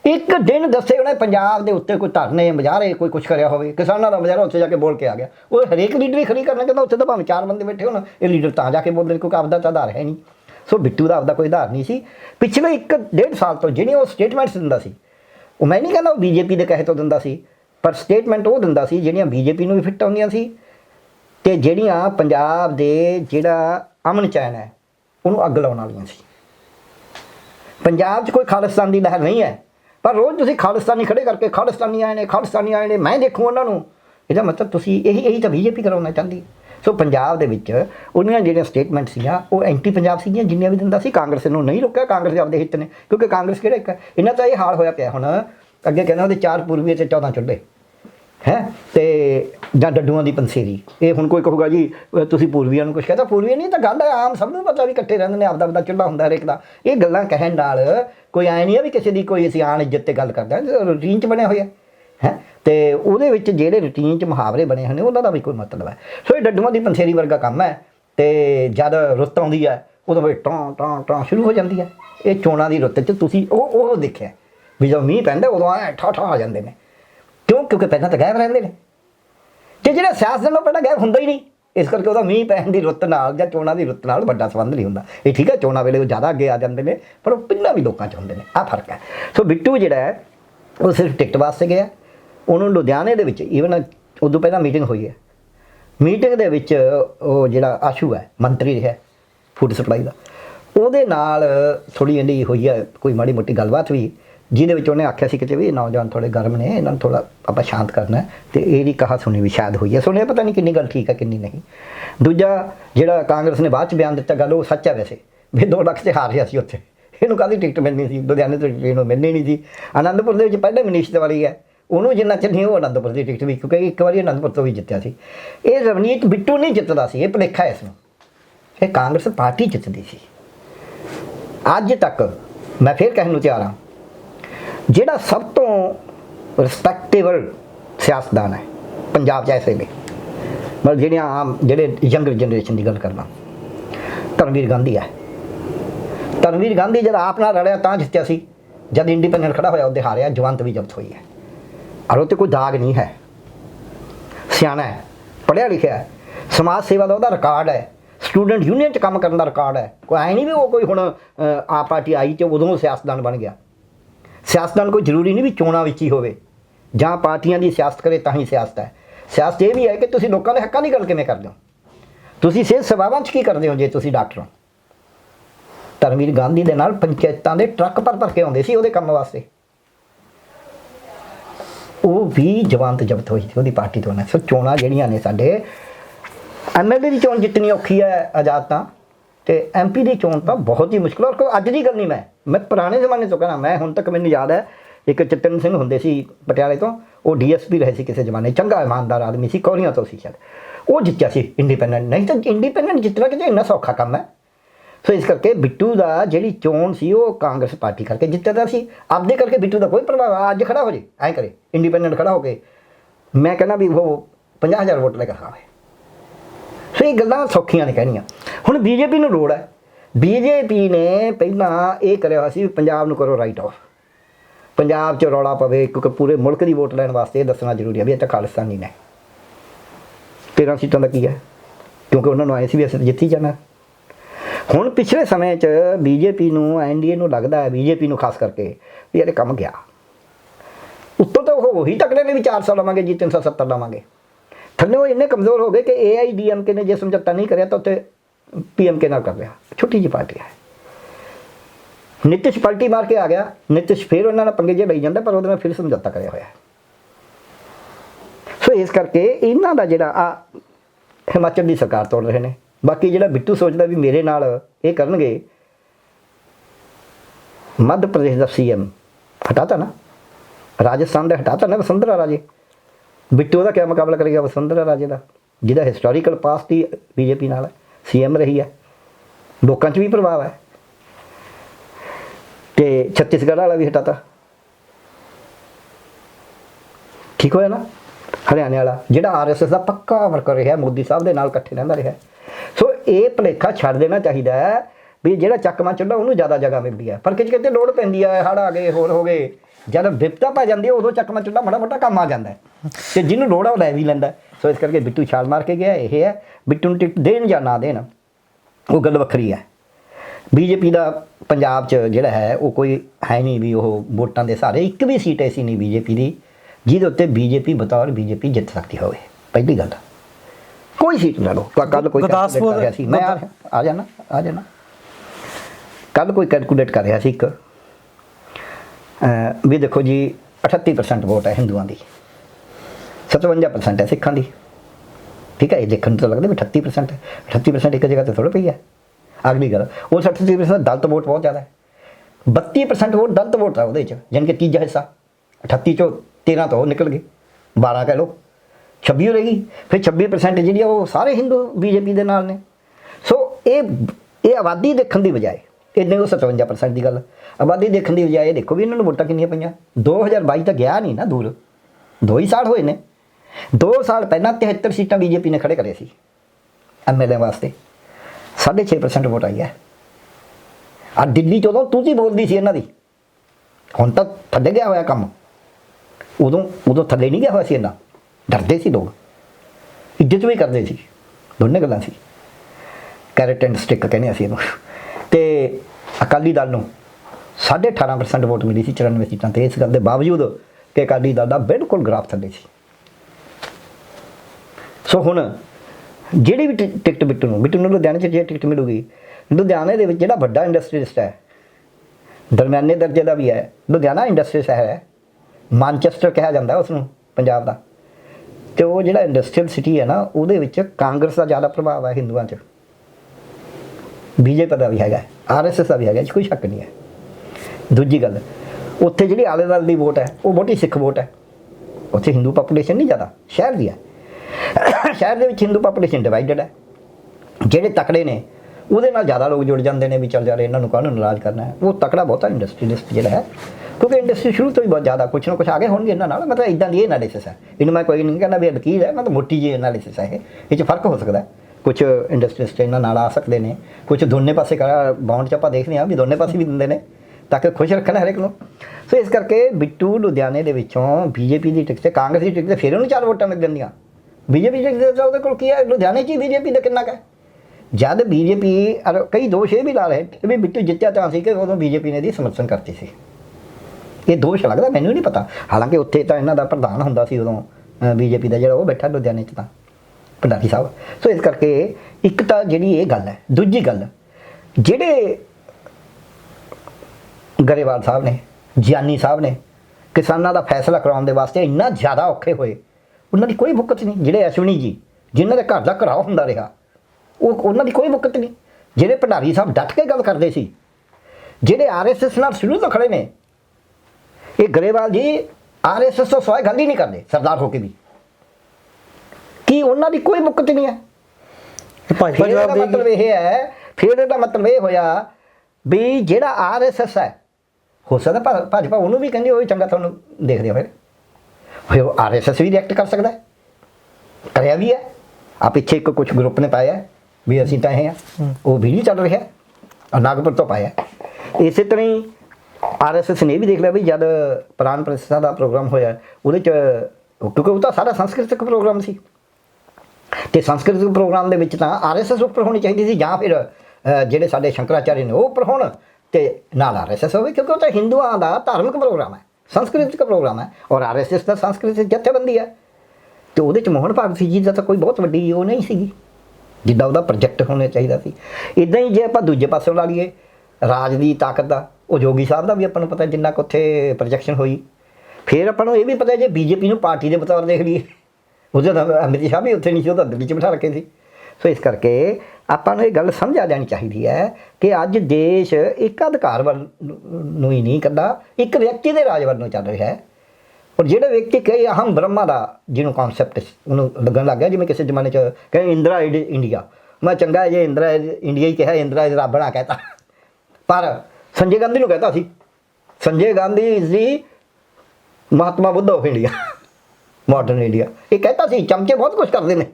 ਇੱਕ ਦਿਨ ਦੱਸੇ ਉਹਨੇ ਪੰਜਾਬ ਦੇ ਉੱਤੇ ਕੋਈ ਧਰਨੇ ਮੁਜ਼ਾਹਰੇ ਕੋਈ ਕੁਝ ਕਰਿਆ ਹੋਵੇ, ਕਿਸਾਨਾਂ ਦਾ ਮੁਜ਼ਾਹਰਾ ਉੱਥੇ ਜਾ ਕੇ ਬੋਲ ਕੇ ਆ ਗਿਆ। ਉਹ ਹਰੇਕ ਲੀਡਰ ਹੀ ਖੜੀ ਕਰਨਾ ਕਹਿੰਦਾ ਉੱਥੇ ਤਾਂ ਭਾਵੇਂ ਚਾਰ ਬੰਦੇ ਬੈਠੇ ਹੋਣ, ਇਹ ਲੀਡਰ ਤਾਂ ਜਾ ਕੇ ਬੋਲਦੇ ਨੇ ਕਿਉਂਕਿ ਆਪਦਾ ਤਾਂ ਆਧਾਰ ਹੈ ਨਹੀਂ। ਸੋ ਬਿੱਟੂ ਦਾ ਆਪਦਾ ਕੋਈ ਆਧਾਰ ਨਹੀਂ ਸੀ। ਪਿਛਲੇ ਇੱਕ ਡੇਢ ਸਾਲ ਤੋਂ ਜਿਹੜੀਆਂ ਉਹ ਸਟੇਟਮੈਂਟਸ ਦਿੰਦਾ ਸੀ ਉਹ ਮੈਂ ਨਹੀਂ ਕਹਿੰਦਾ ਉਹ ਬੀਜੇਪੀ ਦੇ ਕਹੇ ਤੋਂ ਦਿੰਦਾ ਸੀ, ਪਰ ਸਟੇਟਮੈਂਟ ਉਹ ਦਿੰਦਾ ਸੀ ਜਿਹੜੀਆਂ ਬੀਜੇਪੀ ਨੂੰ ਵੀ ਫਿੱਟ ਆਉਂਦੀਆਂ ਸੀ ਤੇ ਜਿਹੜੀਆਂ ਪੰਜਾਬ ਦੇ ਜਿਹੜਾ ਅਮਨ ਚੈਨ ਹੈ, ਉਹਨੂੰ ਅੱਗ ਲਾਉਣ ਵਾਲੀਆਂ ਸੀ। ਪੰਜਾਬ 'ਚ ਕੋਈ ਖਾਲਿਸਤਾਨ ਦੀ ਲਹਿਰ ਨਹੀਂ ਹੈ, ਪਰ ਰੋਜ਼ ਤੁਸੀਂ ਖਾਲਿਸਤਾਨੀ ਖੜੇ ਕਰਕੇ ਖਾਲਿਸਤਾਨੀ ਆਏ ਨੇ, ਖਾਲਿਸਤਾਨੀ ਆਏ ਨੇ, ਮੈਂ ਦੇਖੂ ਉਹਨਾਂ ਨੂੰ। ਇਹਦਾ ਮਤਲਬ ਤੁਸੀਂ ਇਹੀ ਇਹੀ ਤਾਂ ਬੀਜੇਪੀ ਕਰਾਉਣਾ ਚਾਹੁੰਦੀ। ਸੋ ਪੰਜਾਬ ਦੇ ਵਿੱਚ ਉਹਨੀਆਂ ਜਿਹੜੀਆਂ ਸਟੇਟਮੈਂਟ ਸੀਗੀਆਂ, ਉਹ ਐਂਟੀ ਪੰਜਾਬ ਸੀਗੀਆਂ, ਜਿੰਨੀਆਂ ਵੀ ਦਿੰਦਾ ਸੀ ਕਾਂਗਰਸ ਨੂੰ ਨਹੀਂ ਰੋਕਿਆ, ਕਾਂਗਰਸ ਦੇ ਆਪਦੇ ਹਿੱਤ ਨੇ, ਕਿਉਂਕਿ ਕਾਂਗਰਸ ਕਿਹੜਾ ਇੱਕ, ਇਹਨਾਂ ਤਾਂ ਇਹ ਹਾਲ ਹੋਇਆ ਪਿਆ ਹੁਣ, ਅੱਗੇ ਕਹਿੰਦਾ ਉਹਦੇ ਚਾਰ ਪੂਰਬੀ ਤੇ 14 ਚੁੱਲ੍ਹੇ ਹੈ, ਤੇ ਜਾਂ ਡੱਡੂਆਂ ਦੀ ਪੰਸੇਰੀ ਇਹ ਹੁਣ ਕੋਈ ਕਹੂਗਾ ਜੀ ਤੁਸੀਂ ਪੂਰਬੀਆਂ ਨੂੰ ਕੁਝ ਕਹਿੰਦਾ ਪੂਰਬੀਆਂ ਨਹੀਂ ਤਾਂ ਗੱਲ ਆਮ ਸਭ ਨੂੰ ਪਤਾ ਵੀ ਇਕੱਠੇ ਰਹਿੰਦੇ ਨੇ ਆਪਦਾ ਆਪਦਾ ਚੁੱਲ੍ਹਾ ਹੁੰਦਾ ਹਰੇਕ ਦਾ, ਇਹ ਗੱਲਾਂ ਕਹਿਣ ਨਾਲ ਕੋਈ ਐ ਨਹੀਂ ਆ ਵੀ ਕਿਸੇ ਦੀ ਕੋਈ ਅਸੀਂ ਆਣ ਇੱਜ਼ਤ ਤੇ ਗੱਲ ਕਰਦੇ ਹਾਂ ਰੂਟੀਨ 'ਚ ਬਣਿਆ ਹੋਇਆ। ਹੈ। ਤੇ ਉਹਦੇ ਵਿੱਚ ਜਿਹੜੇ ਰੂਟੀਨ 'ਚ ਮੁਹਾਵਰੇ ਬਣੇ ਹੋਏ ਉਹਨਾਂ ਦਾ ਵੀ ਕੋਈ ਮਤਲਬ ਹੈ। ਸੋ ਇਹ ਡੱਡੂਆਂ ਦੀ ਪੰਸੇਰੀ ਵਰਗਾ ਕੰਮ ਹੈ ਤੇ ਜਦ ਰੁੱਤ ਆਉਂਦੀ ਹੈ, ਉਦੋਂ ਵੀ ਟਾਂ ਟਾਂ ਟਾਂ ਸ਼ੁਰੂ ਹੋ ਜਾਂਦੀ ਹੈ। ਇਹ ਚੋਣਾਂ ਦੀ ਰੁੱਤ 'ਚ ਤੁਸੀਂ ਉਹ ਉਹ ਦੇਖਿਆ। ਵੀ ਜਦੋਂ ਮੀਂਹ ਪੈਂਦਾ, ਉਦੋਂ ਆ ਠਾ ਠਾ ਆ ਜਾਂਦੇ ਨੇ। ਕਿਉਂ? ਕਿਉਂਕਿ ਪਹਿਲਾਂ ਤਾਂ ਗਾਇਬ ਰਹਿੰਦੇ ਨੇ। ਤੇ ਜਿਹੜਾ ਸਿਆਸਤਦਾਨ ਉਹ ਪਹਿਲਾਂ ਗਾਇਬ ਹੁੰਦਾ ਹੀ ਨਹੀਂ। ਇਸ ਕਰਕੇ ਉਹਦਾ ਮੀਂਹ ਪੈਣ ਦੀ ਰੁੱਤ ਨਾਲ ਜਾਂ ਚੋਣਾਂ ਦੀ ਰੁੱਤ ਨਾਲ ਵੱਡਾ ਸੰਬੰਧ ਨਹੀਂ ਹੁੰਦਾ। ਇਹ ਠੀਕ ਹੈ, ਚੋਣਾਂ ਵੇਲੇ ਉਹ ਜ਼ਿਆਦਾ ਅੱਗੇ ਆ ਜਾਂਦੇ ਨੇ, ਪਰ ਉਹ ਪਹਿਲਾਂ ਵੀ ਲੋਕਾਂ 'ਚ ਹੁੰਦੇ ਨੇ। ਆ ਫ਼ਰਕ ਹੈ। ਸੋ ਬਿੱਟੂ ਜਿਹੜਾ ਹੈ, ਉਹ ਸਿਰਫ ਟਿਕਟ ਵਾਸਤੇ ਗਿਆ। ਉਹਨੂੰ ਲੁਧਿਆਣੇ ਦੇ ਵਿੱਚ ਈਵਨ ਉਦੋਂ ਪਹਿਲਾਂ ਮੀਟਿੰਗ ਹੋਈ ਹੈ। ਮੀਟਿੰਗ ਦੇ ਵਿੱਚ ਉਹ ਜਿਹੜਾ ਆਸ਼ੂ ਹੈ, ਮੰਤਰੀ ਰਿਹਾ ਫੂਡ ਸਪਲਾਈ ਦਾ, ਉਹਦੇ ਨਾਲ ਥੋੜੀ ਇਹਦੀ ਹੋਈ ਹੈ, ਕੋਈ ਮਾੜੀ ਮੋਟੀ ਗੱਲਬਾਤ ਵੀ, ਜਿਹਦੇ ਵਿੱਚ ਉਹਨੇ ਆਖਿਆ ਸੀ ਕਿ ਵੀ ਇਹ ਨੌਜਵਾਨ ਥੋੜੇ ਗਰਮ ਨੇ, ਇਹਨਾਂ ਨੂੰ ਥੋੜਾ ਆਪਾਂ ਸ਼ਾਂਤ ਕਰਨਾ ਹੈ, ਤੇ ਇਹਦੀ ਕਹਾ ਸੁਣੀ ਵੀ ਸ਼ਾਇਦ ਹੋਈ ਹੈ। ਸੁਣਿਆ ਪਤਾ ਨਹੀਂ ਕਿੰਨੀ ਗੱਲ ਠੀਕ ਹੈ, ਕਿੰਨੀ ਨਹੀਂ। ਦੂਜਾ ਜਿਹੜਾ ਕਾਂਗਰਸ ਨੇ ਬਾਅਦ ਚ ਬਿਆਨ ਦਿੱਤਾ ਗੱਲ, ਉਹ ਸੱਚ ਹੈ ਵੈਸੇ। ਵੀ 2 ਲੱਖ ਤੇ ਹਾਰ ਰਿਹਾ ਸੀ ਉੱਥੇ। ਇਹਨੂੰ ਕਾਹਦੀ ਟਿਕਟ ਮਿਲਣੀ ਸੀ? ਲੁਧਿਆਣੇ ਤੋਂ ਇਹਨੂੰ ਮਿਲਣੀ ਨਹੀਂ ਸੀ। ਆਨੰਦਪੁਰ ਦੇ ਵਿੱਚ ਪਹਿਲੇ ਮਨੀਸ਼ ਤਿਵਾਰੀ ਹੈ। ਉਹਨੂੰ ਜਿੰਨਾ ਚਿਰ ਨਹੀਂ ਉਹ ਅਨੰਦਪੁਰ ਦੀ ਟਿਕਟ ਵੀ, ਕਿਉਂਕਿ ਇੱਕ ਵਾਰੀ ਅਨੰਦਪੁਰ ਤੋਂ ਵੀ ਜਿੱਤਿਆ ਸੀ। ਇਹ ਰਵਨੀਤ ਬਿੱਟੂ ਨਹੀਂ ਜਿੱਤਦਾ ਸੀ, ਇਹ ਭੁਲੇਖਾ ਇਸ ਨੂੰ। ਇਹ ਕਾਂਗਰਸ ਪਾਰਟੀ ਜਿੱਤਦੀ ਸੀ। ਅੱਜ ਤੱਕ ਮੈਂ ਫੇਰ ਕਹਿਣ ਨੂੰ ਤਿਆਰ ਹਾਂ, ਜਿਹੜਾ ਸਭ ਤੋਂ ਰਿਸਪੈਕਟੇਬਲ ਸਿਆਸਤਦਾਨ ਹੈ, ਪੰਜਾਬ 'ਚ ਇਸ ਵੇਲੇ ਮਤਲਬ ਜਿਹੜੀਆਂ ਆਮ, ਜਿਹੜੇ ਯੰਗਰ ਜਨਰੇਸ਼ਨ ਦੀ ਗੱਲ ਕਰਨਾ ਧਰਮਵੀਰ ਗਾਂਧੀ ਹੈ। ਧਰਮਵੀਰ ਗਾਂਧੀ ਜਦ ਆਪ ਨਾਲ ਰਲਿਆ ਤਾਂ ਜਿੱਤਿਆ ਸੀ, ਜਦ ਇੰਡੀਪੈਂਡੈਂਟ ਖੜਾ ਹੋਇਆ ਉਹਦੇ ਹਾਰਿਆ ਜਵੰਤ ਵੀ ਜ਼ਬਤ ਹੋਈ ਹੈ। ਔਰ ਉਹ 'ਤੇ ਕੋਈ ਦਾਗ ਨਹੀਂ ਹੈ। ਸਿਆਣਾ ਹੈ ਪੜ੍ਹਿਆ ਲਿਖਿਆ ਹੈ ਸਮਾਜ ਸੇਵਾ ਦਾ ਉਹਦਾ ਰਿਕਾਰਡ ਹੈ ਸਟੂਡੈਂਟ ਯੂਨੀਅਨ 'ਚ ਕੰਮ ਕਰਨ ਦਾ ਰਿਕਾਰਡ ਹੈ। ਕੋਈ ਐ ਨਹੀਂ ਵੀ ਉਹ ਕੋਈ ਹੁਣ ਅ, ਆਪ ਪਾਰਟੀ ਆਈ ਤੇ ਉਦੋਂ ਸਿਆਸਤਦਾਨ ਬਣ ਗਿਆ। ਸਿਆਸਤਦਾਨ ਕੋਈ ਜ਼ਰੂਰੀ ਨਹੀਂ ਵੀ ਚੋਣਾਂ ਵਿੱਚ ਹੀ ਹੋਵੇ। ਜਾਂ ਪਾਰਟੀਆਂ ਦੀ ਸਿਆਸਤ ਕਰੇ ਤਾਂ ਹੀ ਸਿਆਸਤ ਹੈ। ਸਿਆਸਤ ਇਹ ਵੀ ਹੈ ਕਿ ਤੁਸੀਂ ਲੋਕਾਂ ਦੇ ਹੱਕਾਂ ਦੀ ਗੱਲ ਕਿਵੇਂ ਕਰਦੇ ਹੋ? ਤੁਸੀਂ ਸਿਹਤ ਸੇਵਾਵਾਂ 'ਚ ਕੀ ਕਰਦੇ ਹੋ ਜੇ ਤੁਸੀਂ ਡਾਕਟਰ ਹੋ? ਧਰਮਵੀਰ ਗਾਂਧੀ ਦੇ ਨਾਲ ਪੰਚਾਇਤਾਂ ਦੇ ਟਰੱਕ ਭਰ ਭਰ ਕੇ ਆਉਂਦੇ ਸੀ ਉਹਦੇ ਕੰਮ ਵਾਸਤੇ। ਉਹ ਜਵਾਨ ਜਵਾਨਤ ਜ਼ਬਤ ਹੋਈ ਸੀ, ਉਹਦੀ ਪਾਰਟੀ ਤੋਂ ਨਾ। ਸੋ ਚੋਣਾਂ ਜਿਹੜੀਆਂ ਨੇ ਸਾਡੇ ਐਮਐਲਏ ਦੀ ਚੋਣ ਜਿੱਤਣੀ ਔਖੀ ਹੈ ਆਜ਼ਾਦ ਤਾਂ, ਤੇ ਐਮਪੀ ਦੀ ਚੋਣ ਤਾਂ ਬਹੁਤ ਹੀ ਮੁਸ਼ਕਲ ਔਰ ਅੱਜ ਦੀ ਗੱਲ ਨਹੀਂ ਮੈਂ ਮੈਂ ਪੁਰਾਣੇ ਜ਼ਮਾਨੇ ਤੋਂ ਕਹਿੰਦਾ, ਮੈਂ ਹੁਣ ਤੱਕ ਮੈਨੂੰ ਯਾਦ ਹੈ, ਇੱਕ ਚਿੱਤਨ ਸਿੰਘ ਹੁੰਦੇ ਸੀ ਪਟਿਆਲੇ ਤੋਂ, ਉਹ ਡੀਐਸਪੀ ਰਹੇ ਸੀ ਕਿਸੇ ਜ਼ਮਾਨੇ, ਚੰਗਾ ਇਮਾਨਦਾਰ ਆਦਮੀ ਸੀ ਕੋਰੀਆਂ ਤੋਂ ਸੀ ਸ਼ਾਇਦ। ਉਹ ਜਿੱਤਿਆ ਸੀ, ਇੰਡੀਪੈਂਡੈਂਟ, ਨਹੀਂ ਤਾਂ ਇੰਡੀਪੈਂਡੈਂਟ ਜਿੱਤਣਾ ਕਿਤੇ ਇੰਨਾ ਸੌਖਾ ਕੰਮ ਹੈ। ਸੋ ਇਸ ਕਰਕੇ ਬਿੱਟੂ ਦਾ ਜਿਹੜੀ ਚੋਣ ਸੀ, ਉਹ ਕਾਂਗਰਸ ਪਾਰਟੀ ਕਰਕੇ ਜਿੱਤਦਾ ਸੀ। ਆਪਦੇ ਕਰਕੇ ਬਿੱਟੂ ਦਾ ਕੋਈ ਪ੍ਰਭਾਵ ਅੱਜ ਖੜਾ ਹੋ ਜੇ, ਐਂ ਕਰੇ ਇੰਡੀਪੈਂਡੈਂਟ ਖੜਾ ਹੋ ਕੇ। ਮੈਂ ਕਹਿੰਦਾ ਵੀ ਉਹ 50000 ਵੋਟ ਲੈ ਕੇ ਖਾਵੇ ਸੋ ਇਹ ਗੱਲਾਂ ਸੌਖੀਆਂ ਨੇ ਕਹਿਣੀਆਂ। ਹੁਣ ਬੀਜੇਪੀ ਨੂੰ ਲੋੜ ਹੈ। ਬੀਜੇਪੀ ਨੇ ਪਹਿਲਾਂ ਇਹ ਕਰਿਆ ਹੋਇਆ ਸੀ ਵੀ ਪੰਜਾਬ ਨੂੰ ਕਰੋ ਰਾਈਟ ਆਫ ਪੰਜਾਬ 'ਚ ਰੌਲਾ ਪਵੇ, ਕਿਉਂਕਿ ਪੂਰੇ ਮੁਲਕ ਦੀ ਵੋਟ ਲੈਣ ਵਾਸਤੇ ਇਹ ਦੱਸਣਾ ਜ਼ਰੂਰੀ ਹੈ ਵੀ ਇਹ ਤਾਂ ਖਾਲਿਸਤਾਨੀ ਨੇ। 13 ਸੀਟਾਂ ਦਾ ਕੀ ਹੈ? ਕਿਉਂਕਿ ਉਹਨਾਂ ਨੂੰ ਆਏ ਸੀ ਵੀ ਅਸੀਂ ਤਾਂ ਜਿੱਤੀ ਜਾਣਾ। ਹੁਣ ਪਿਛਲੇ ਸਮੇਂ 'ਚ ਬੀਜੇਪੀ ਨੂੰ ਐਨਡੀਏ ਨੂੰ ਲੱਗਦਾ ਹੈ ਬੀਜੇਪੀ ਨੂੰ ਖਾਸ ਕਰਕੇ ਵੀ ਇਹ ਕੰਮ ਗਿਆ। ਉੱਤੋਂ ਤਾਂ ਉਹ ਉਹੀ ਤੱਕਦੇ ਨੇ ਵੀ 400 ਲਵਾਂਗੇ ਜੀ 370 ਲਵਾਂਗੇ। ਥੱਲੇ ਉਹ ਇੰਨੇ ਕਮਜ਼ੋਰ ਹੋ ਗਏ ਕਿ ਏਆਈਡੀਐਮਕੇ ਨੇ ਜੇ ਸਮਝੌਤਾ ਨਹੀਂ ਕਰਿਆ ਤਾਂ ਉੱਤੇ ਪੀਐਮਕੇ ਨਾਲ ਕਰ ਲਿਆ। ਛੋਟੀ ਜਿਹੀ ਪਾਰਟੀ ਹੈ। ਨਿਤਿਸ਼ ਪਲਟੀ ਮਾਰ ਕੇ ਆ ਗਿਆ। ਨਿਤਿਸ਼ ਫਿਰ ਉਹਨਾਂ ਨਾਲ ਪੰਗੇ ਜੇ ਲਈ ਜਾਂਦਾ, ਪਰ ਉਹਦੇ ਨਾਲ ਫਿਰ ਸਮਝੌਤਾ ਕਰਿਆ ਹੋਇਆ ਸੋ ਇਸ ਕਰਕੇ ਇਹਨਾਂ ਦਾ ਜਿਹੜਾ ਆ ਹਿਮਾਚਲ ਦੀ ਸਰਕਾਰ ਤੋੜ ਰਹੇ ਨੇ। ਬਾਕੀ ਜਿਹੜਾ ਬਿੱਟੂ ਸੋਚਦਾ ਵੀ ਮੇਰੇ ਨਾਲ ਇਹ ਕਰਨਗੇ, ਮੱਧ ਪ੍ਰਦੇਸ਼ ਦਾ ਸੀਐਮ, ਹਟਾਤਾ ਨਾ। ਰਾਜਸਥਾਨ ਦਾ ਹਟਾਤਾ ਨਾ ਵਸੁੰਧਰਾ ਰਾਜੇ। ਬਿੱਟੂ ਦਾ ਕਿਆ ਮੁਕਾਬਲਾ ਕਰੇਗਾ ਵਸੁੰਧਰਾ ਰਾਜੇ ਦਾ? ਜਿਹਦਾ ਹਿਸਟੋਰੀਕਲ ਪਾਸਟ ਹੀ ਬੀਜੇਪੀ ਨਾਲ ਹੈ, ਸੀਐਮ ਰਹੀ ਹੈ। ਲੋਕਾਂ 'ਚ ਵੀ ਪ੍ਰਭਾਵ ਹੈ। ਤੇ ਛੱਤੀਸਗੜ੍ਹ ਵਾਲਾ ਵੀ ਹਟਾਤਾ। ਠੀਕ ਹੋਇਆ ਨਾ? ਹਰਿਆਣੇ ਵਾਲਾ, ਜਿਹੜਾ ਆਰਐਸਐਸ ਦਾ ਪੱਕਾ ਵਰਕਰ ਰਿਹਾ, ਮੋਦੀ ਸਾਹਿਬ ਦੇ ਨਾਲ ਇਕੱਠੇ ਰਹਿੰਦਾ ਰਿਹਾ। ਸੋ ਇਹ ਭਲੇਖਾ ਛੱਡ ਦੇਣਾ ਚਾਹੀਦਾ ਹੈ ਵੀ ਜਿਹੜਾ ਚੱਕਮਾ ਚੁੱਲ੍ਹਾ ਉਹਨੂੰ ਜ਼ਿਆਦਾ ਜਗ੍ਹਾ ਮਿਲਦੀ ਹੈ। ਪਰ ਕਿਤੇ ਕਿਤੇ ਲੋੜ ਪੈਂਦੀ ਹੈ ਹੜ ਆ ਗਏ, ਹੋਰ ਹੋ ਗਏ। ਜਦ ਵਿਪਤਾ ਪੈ ਜਾਂਦੀ ਹੈ, ਉਦੋਂ ਚੱਕਮਾ ਚੁੱਲ੍ਹਾ ਮਾੜਾ ਮੋਟਾ ਕੰਮ ਆ ਜਾਂਦਾ ਹੈ। ਤੇ ਜਿਹਨੂੰ ਲੋੜ ਆ ਉਹ ਲੈ ਵੀ ਲੈਂਦਾ ਸੋ ਇਸ ਕਰਕੇ ਬਿੱਟੂ ਛਾਲ ਮਾਰ ਕੇ ਗਿਆ, ਇਹ ਹੈ, ਬਿੱਟੂ ਨੂੰ ਟਿਕਟ ਦੇਣ ਜਾਂ ਨਾ ਦੇਣ, ਉਹ ਗੱਲ ਵੱਖਰੀ ਹੈ। ਬੀਜੇਪੀ ਦਾ ਪੰਜਾਬ 'ਚ ਜਿਹੜਾ ਹੈ, ਉਹ ਕੋਈ ਹੈ ਨਹੀਂ ਵੀ ਉਹ ਵੋਟਾਂ ਦੇ ਸਾਰੇ ਇੱਕ ਵੀ ਸੀਟ ਐਸੀ ਨਹੀਂ ਬੀਜੇਪੀ ਦੀ, ਜਿਹਦੇ ਉੱਤੇ ਬੀਜੇਪੀ ਬਤੌਰ ਬੀਜੇਪੀ ਜਿੱਤ ਸਕਦੀ ਹੋਵੇ। ਪਹਿਲੀ ਗੱਲ। ਕੋਈ ਸੀਟ ਲੈ ਲਓ। ਕੱਲ ਕੋਈ ਗੁਰਦਾਸਪੁਰ- ਰਿਹਾ ਸੀ। ਮੈਂ ਆ ਆ ਜਾਣਾ ਆ ਜਾਣਾ। ਕੱਲ ਕੋਈ ਕੈਲਕੂਲੇਟ ਕਰ ਰਿਹਾ ਸੀ ਇੱਕ। ਵੀ ਦੇਖੋ ਜੀ 38% ਵੋਟ ਹੈ ਹਿੰਦੂਆਂ ਦੀ। 57% ਹੈ ਸਿੱਖਾਂ ਦੀ। ਠੀਕ ਹੈ ਇਹ ਦੇਖਣ ਨੂੰ ਤਾਂ ਲੱਗਦਾ ਵੀ 38% ਹੈ। 38% ਇੱਕ ਜਗ੍ਹਾ ਤੇ ਥੋੜਾ ਪਈ ਹੈ। ਅਗਲੀ ਗੱਲ ਉਹ 38% ਦਲਤ ਵੋਟ ਬਹੁਤ ਜ਼ਿਆਦਾ ਹੈ। 32% ਵੋਟ ਦਲਤ ਵੋਟ ਹੈ ਉਹਦੇ ਚ ਜਾਣੀ ਕਿ ਤੀਜਾ ਹਿੱਸਾ। 38 ਚੋਂ 13 ਤੋਂ ਨਿਕਲ ਗਏ। 12 ਕਹਿ ਲਓ। 26 ਹੋ ਰਹੀ ਫਿਰ 26% ਜਿਹੜੀ ਆ ਉਹ ਸਾਰੇ ਹਿੰਦੂ ਬੀਜੇਪੀ ਦੇ ਨਾਲ ਨੇ। ਸੋ ਇਹ ਇਹ ਆਬਾਦੀ ਦੇਖਣ ਦੀ ਬਜਾਏ ਇਹਨੇ ਉਹ 57% ਦੀ ਗੱਲ, ਆਬਾਦੀ ਦੇਖਣ ਦੀ ਬਜਾਏ ਦੇਖੋ ਵੀ ਇਹਨਾਂ ਨੂੰ ਵੋਟਾਂ ਕਿੰਨੀਆਂ ਪਈਆਂ। 2022 ਤਾਂ ਗਿਆ ਨਹੀਂ ਨਾ ਦੂਰ, ਦੋ ਹੀ ਸਾਲ ਹੋਏ ਨੇ। ਦੋ ਸਾਲ ਪਹਿਲਾਂ 73 ਸੀਟਾਂ ਬੀਜੇਪੀ ਨੇ ਖੜੇ ਕਰੇ ਸੀ ਐਮਐਲਏ ਵਾਸਤੇ। 6.5% ਵੋਟ ਆਈ ਹੈ। ਆ ਦਿੱਲੀ ਚ ਉਦੋਂ ਤੁਸੀਂ ਬੋਲਦੀ ਸੀ ਇਹਨਾਂ ਦੀ। ਹੁਣ ਤਾਂ ਥੱਲੇ ਗਿਆ ਹੋਇਆ ਕੰਮ। ਉਦੋਂ ਉਦੋਂ ਥੱਲੇ ਨਹੀਂ ਗਿਆ ਹੋਇਆ ਸੀ ਇਹਨਾਂ ਡਰਦੇ ਸੀ ਲੋਕ। ਇੱਜ਼ਤ ਵੀ ਕਰਦੇ ਸੀ। ਦੋਨੇ ਗੱਲਾਂ ਸੀ। ਕੈਰਟ ਐਂਡ ਸਟਿਕ ਕਹਿੰਦੇ ਅਸੀਂ ਇਹਨੂੰ। ਤੇ ਅਕਾਲੀ ਦਲ ਨੂੰ 18.5% ਵੋਟ ਮਿਲੀ ਸੀ 94 ਸੀਟਾਂ ਤੇ। ਇਸ ਗੱਲ ਦੇ ਬਾਵਜੂਦ ਕਿ ਅਕਾਲੀ ਦਲ ਦਾ ਬਿਲਕੁਲ ਗ੍ਰਾਫ ਥੱਲੇ ਸੀ। ਸੋ ਹੁਣ ਜਿਹੜੀ ਵੀ ਟਿ- ਟਿਕਟ ਬਿੱਟੂ ਨੂੰ ਬਿੱਟੂ ਨੂੰ ਲੁਧਿਆਣੇ 'ਚ ਜੇ ਟਿਕਟ ਮਿਲੂਗੀ, ਲੁਧਿਆਣੇ ਦੇ ਵਿੱਚ ਜਿਹੜਾ ਵੱਡਾ ਇੰਡਸਟਰੀਸਟ ਹੈ, ਦਰਮਿਆਨੇ ਦਰਜੇ ਦਾ ਵੀ ਹੈ। ਲੁਧਿਆਣਾ ਇੰਡਸਟਰੀ ਸ਼ਹਿਰ ਹੈ, ਮਾਨਚੈਸਟਰ ਕਿਹਾ ਜਾਂਦਾ ਉਸ ਨੂੰ ਪੰਜਾਬ ਦਾ। ਤੇ ਉਹ ਜਿਹੜਾ ਇੰਡਸਟਰੀਅਲ ਸਿਟੀ ਹੈ ਨਾ, ਉਹਦੇ ਵਿੱਚ ਕਾਂਗਰਸ ਦਾ ਜ਼ਿਆਦਾ ਪ੍ਰਭਾਵ ਹੈ ਹਿੰਦੂਆਂ 'ਚ। ਬੀਜੇਪੀ ਦਾ ਵੀ ਹੈਗਾ ਆਰਐਸਐਸ ਦਾ ਵੀ ਹੈਗਾ ਕੋਈ ਸ਼ੱਕ ਨਹੀਂ ਹੈ। ਦੂਜੀ ਗੱਲ, ਉੱਥੇ ਜਿਹੜੀ ਆਲੇ ਦੁਆਲੇ ਦੀ ਵੋਟ ਹੈ, ਉਹ ਬਹੁਤੀ ਸਿੱਖ ਵੋਟ ਹੈ। ਉੱਥੇ ਹਿੰਦੂ ਪਾਪੂਲੇਸ਼ਨ ਨਹੀਂ ਜ਼ਿਆਦਾ, ਸ਼ਹਿਰ ਦੀ ਹੈ। ਸ਼ਹਿਰ ਦੇ ਵਿੱਚ ਹਿੰਦੂ ਪਾਪੂਲੇਸ਼ਨ ਡਿਵਾਈਡਡ ਹੈ। ਜਿਹੜੇ ਤਕੜੇ ਨੇ, ਉਹਦੇ ਨਾਲ ਜ਼ਿਆਦਾ ਲੋਕ ਜੁੜ ਜਾਂਦੇ ਨੇ ਵੀ ਚੱਲ ਜਾ ਰਹੇ ਇਹਨਾਂ ਨੂੰ ਕਾਹਨੂੰ ਨਾਰਾਜ਼ ਕਰਨਾ ਹੈ? ਉਹ ਤਕੜਾ ਬਹੁਤਾ ਇੰਡਸਟਰੀਅਲਿਸਟ ਜਿਹੜਾ ਹੈ ਕਿਉਂਕਿ ਇੰਡਸਟਰੀ ਸ਼ੁਰੂ ਤੋਂ ਹੀ ਬਹੁਤ ਜ਼ਿਆਦਾ ਕੁਛ ਨਾ ਕੁਛ ਆਗੇ ਹੋਣਗੇ ਇਹਨਾਂ ਨਾਲ, ਮਤਲਬ ਇਦਾਂ ਦੀ ਇਹ ਐਨਾਲਿਸਿਸ ਹੈ। ਇਹਨੂੰ ਮੈਂ ਕੋਈ ਨਹੀਂ ਕਹਿੰਦਾ ਵੀ ਲਕੀਰ ਹੈ ਮਤਲਬ ਮੋਟੀ ਜਿਹੀ ਐਨਾਲਿਸਿਸ ਹੈ ਇਹ। ਇਹ 'ਚ ਫ਼ਰਕ ਹੋ ਸਕਦਾ ਹੈ। ਕੁਝ ਇੰਡਸਟਰੀਸਟ ਇਹਨਾਂ ਨਾਲ ਆ ਸਕਦੇ ਨੇ। ਕੁਝ ਦੋਨੇ ਪਾਸੇ ਕਰਾ ਬਾਉਂਡ ਚ ਆਪਾਂ ਦੇਖਦੇ ਹਾਂ ਵੀ ਦੋਨੇ ਪਾਸੇ ਵੀ ਦਿੰਦੇ ਨੇ, ਤਾਂ ਕਿ ਖੁਸ਼ ਰੱਖਣ ਹਰੇਕ ਨੂੰ। ਸੋ ਇਸ ਕਰਕੇ ਬਿੱਟੂ ਲੁਧਿਆਣੇ ਦੇ ਵਿੱਚੋਂ ਬੀਜੇਪੀ ਦੀ ਟਿਕਟ ਤੇ, ਕਾਂਗਰਸ ਦੀ ਟਿਕਟ ਤੇ ਫਿਰ ਉਹਨੂੰ ਚਾਰ ਵੋਟਾਂ ਮਿਲ ਜਾਂਦੀਆਂ। ਬੀਜੇਪੀ ਦੀ ਟਿਕਟ ਤੇ ਉਹਦੇ ਕੋਲ ਕੀ ਹੈ? ਲੁਧਿਆਣੇ 'ਚ ਹੀ ਬੀਜੇਪੀ ਦਾ ਕਿੰਨਾ ਕੁ ਹੈ? ਜਦ ਬੀਜੇਪੀ ਔਰ ਕਈ ਦੋਸ਼ ਇਹ ਵੀ ਲਾ ਰਹੇ ਵੀ ਬਿੱਟੂ ਜਿੱਤਿਆ ਤਾਂ ਸੀ ਕਿ ਉਦੋਂ ਬੀਜੇਪੀ ਨੇ ਦੀ ਸਮਰਥਨ ਕਰਤੀ ਸੀ। ਇਹ ਦੋਸ਼ ਲੱਗਦਾ, ਮੈਨੂੰ ਨਹੀਂ ਪਤਾ। ਹਾਲਾਂਕਿ ਉੱਥੇ ਤਾਂ ਇਹਨਾਂ ਦਾ ਪ੍ਰਧਾਨ ਹੁੰਦਾ ਸੀ ਉਦੋਂ ਬੀਜੇਪੀ ਦਾ ਜਿਹੜਾ ਉਹ ਬੈਠਾ ਲੁਧਿਆਣੇ 'ਚ ਤਾਂ, ਭੰਡਾਰੀ ਸਾਹਿਬ। ਸੋ ਇਸ ਕਰਕੇ ਇੱਕ ਤਾਂ ਜਿਹੜੀ ਇਹ ਗੱਲ ਹੈ, ਦੂਜੀ ਗੱਲ, ਜਿਹੜੇ ਗਰੇਵਾਲ ਸਾਹਿਬ ਨੇ ਗਿਆਨੀ ਸਾਹਿਬ ਨੇ, ਕਿਸਾਨਾਂ ਦਾ ਫੈਸਲਾ ਕਰਾਉਣ ਦੇ ਵਾਸਤੇ ਇੰਨਾ ਜ਼ਿਆਦਾ ਔਖੇ ਹੋਏ, ਉਹਨਾਂ ਦੀ ਕੋਈ ਮੁਕਤ ਨਹੀਂ। ਜਿਹੜੇ ਅਸ਼ਵਨੀ ਜੀ, ਜਿਨ੍ਹਾਂ ਦੇ ਘਰ ਦਾ ਘਰਾਓ ਹੁੰਦਾ ਰਿਹਾ, ਉਹ ਉਹਨਾਂ ਦੀ ਕੋਈ ਮੁਕਤ ਨਹੀਂ। ਜਿਹੜੇ ਭੰਡਾਰੀ ਸਾਹਿਬ ਡਟ ਕੇ ਗੱਲ ਕਰਦੇ ਸੀ, ਜਿਹੜੇ ਆਰਐਸਐਸ ਨਾਲ ਸ਼ੁਰੂ ਤੋਂ ਖੜੇ ਨੇ ਇਹ ਗਰੇਵਾਲ ਜੀ ਆਰਐਸਐਸ ਤੋਂ ਸਵਾਏ ਗੱਲ ਹੀ ਨਹੀਂ ਕਰਦੇ ਸਰਦਾਰ ਹੋ ਕੇ ਵੀ। ਕੀ ਉਹਨਾਂ ਦੀ ਕੋਈ ਮੁਕਤ ਨਹੀਂ ਹੈ? ਭਾਜਪਾ ਜਵਾਬ ਮਤਲਬ ਇਹ ਹੈ ਫਿਰ ਇਹਦਾ ਮਤਲਬ ਇਹ ਹੋਇਆ ਵੀ ਜਿਹੜਾ ਆਰਐਸਐਸ ਹੈ ਹੋ ਸਕਦਾ ਭਾ- ਭਾਜਪਾ ਉਹਨੂੰ ਵੀ ਕਹਿੰਦੀ ਹੋਵੇ ਚੰਗਾ ਤੁਹਾਨੂੰ ਦੇਖਦੇ ਹੋ ਫਿਰ ਫਿਰ ਉਹ ਆਰਐਸਐਸ ਵੀ ਰਿਐਕਟ ਕਰ ਸਕਦਾ ਹੈ। ਕਰਿਆ ਵੀ ਹੈ। ਆ ਪਿੱਛੇ ਇੱਕ ਕੁਝ ਗਰੁੱਪ ਨੇ ਪਾਇਆ ਵੀ ਅਸੀਂ ਤਾਂ ਇਹ ਆ ਉਹ ਵੀ ਨਹੀਂ ਚੱਲ ਰਿਹਾ ਨਾਗਪੁਰ ਤੋਂ ਪਾਇਆ। ਇਸੇ ਤਰ੍ਹਾਂ ਹੀ ਆਰਐਸਐਸ ਨੇ ਵੀ ਦੇਖ ਲਿਆ ਵੀ ਜਦ ਪ੍ਰਾਨ ਪ੍ਰਤਿਸ਼ਠਾ ਦਾ ਪ੍ਰੋਗਰਾਮ ਹੋਇਆ, ਉਹਦੇ ਚ, ਕਿਉਂਕਿ ਉਹ ਤਾਂ ਸਾਰਾ ਸੰਸਕ੍ਰਿਤਿਕ ਪ੍ਰੋਗਰਾਮ ਸੀ। ਤੇ ਸੰਸਕ੍ਰਿਤਕ ਪ੍ਰੋਗਰਾਮ ਦੇ ਵਿੱਚ ਤਾਂ ਆਰਐਸਐਸ ਉੱਪਰ ਹੋਣੀ ਚਾਹੀਦੀ ਸੀ ਜਾਂ ਫਿਰ ਜਿਹੜੇ ਸਾਡੇ ਸ਼ੰਕਰਾਚਾਰਿਆ ਨੇ ਉਹ ਉੱਪਰ ਹੋਣ ਤੇ ਨਾਲ ਆਰਐਸਐਸ ਹੋਵੇ, ਕਿਉਂਕਿ ਉਹ ਤਾਂ ਹਿੰਦੂਆਂ ਦਾ ਧਾਰਮਿਕ ਪ੍ਰੋਗਰਾਮ ਹੈ, ਸੰਸਕ੍ਰਿਤਿਕ ਪ੍ਰੋਗਰਾਮ ਹੈ ਔਰ ਆਰਐਸਐਸ ਦਾ ਸੰਸਕ੍ਰਿਤਿਕ ਜਥੇਬੰਦੀ ਹੈ। ਤੇ ਉਹਦੇ ਚ ਮੋਹਨ ਭਾਗਵਤ ਜੀ ਦਾ ਤਾਂ ਕੋਈ ਬਹੁਤ ਵੱਡੀ ਉਹ ਨਹੀਂ ਸੀਗੀ ਜਿੱਦਾਂ ਉਹਦਾ ਪ੍ਰੋਜੈਕਟ ਹੋਣਾ ਚਾਹੀਦਾ ਸੀ। ਇਦਾਂ ਹੀ ਜੇ ਆਪਾਂ ਦੂਜੇ ਪਾਸੇ ਲਾ ਲਈਏ, ਰਾਜ ਦੀ ਤਾਕਤ ਦਾ ਉਹ ਜੋਗੀ ਸਾਹਿਬ ਦਾ ਵੀ ਆਪਾਂ ਨੂੰ ਪਤਾ ਜਿੰਨਾ ਕੁ ਉੱਥੇ ਪ੍ਰੋਜੈਕਸ਼ਨ ਹੋਈ। ਫਿਰ ਆਪਾਂ ਨੂੰ ਇਹ ਵੀ ਪਤਾ ਜੇ ਬੀਜੇਪੀ ਨੂੰ ਪਾਰਟੀ ਦੇ ਬਤੌਰ ਦੇਖ ਲਈਏ। ਉਹਦੇ ਤਾਂ ਅਮਿਤ ਸ਼ਾਹ ਵੀ ਉੱਥੇ ਨਹੀਂ ਸੀ ਉਹ ਤਾਂ ਦਿੱਲੀ 'ਚ ਬਿਠਾ ਰੱਖੇ ਸੀ। ਸੋ ਇਸ ਕਰਕੇ ਆਪਾਂ ਨੂੰ ਇਹ ਗੱਲ ਸਮਝ ਆ ਜਾਣੀ ਚਾਹੀਦੀ ਹੈ ਕਿ ਅੱਜ ਦੇਸ਼ ਇੱਕ ਅਧਿਕਾਰ ਵੱਲ ਨੂੰ ਹੀ ਨਹੀਂ ਕਰਦਾ, ਇੱਕ ਵਿਅਕਤੀ ਦੇ ਰਾਜ ਵੱਲ ਨੂੰ ਚੱਲ ਰਿਹਾ ਹੈ। ਔਰ ਜਿਹੜਾ ਵਿਅਕਤੀ ਕਹੇ ਅਹਮ ਬ੍ਰਹਮਾ ਦਾ ਜਿਹਨੂੰ ਕਨਸੈਪਟ ਉਹਨੂੰ ਲੱਗਣ ਲੱਗ ਗਿਆ, ਜਿਵੇਂ ਕਿਸੇ ਜ਼ਮਾਨੇ 'ਚ ਕਹੇ ਇੰਦਰਾ ਇਜ ਇੰਡੀਆ। ਮੈਂ ਚੰਗਾ ਜੇ ਇੰਦਰਾ ਇੰਡੀਆ ਹੀ ਕਿਹਾ, ਇੰਦਰਾ ਇਜ ਰੱਬ ਨਾ ਕਹਤਾ। ਪਰ ਸੰਜੇ ਗਾਂਧੀ ਨੂੰ ਕਹਤਾ ਸੀ। Sanjay Gandhi is the Mahatma Buddha of India modern India. ਇਹ ਕਹਤਾ ਸੀ ਚਮਚੇ ਬਹੁਤ ਕੁਝ ਕਰਦੇ ਨੇ।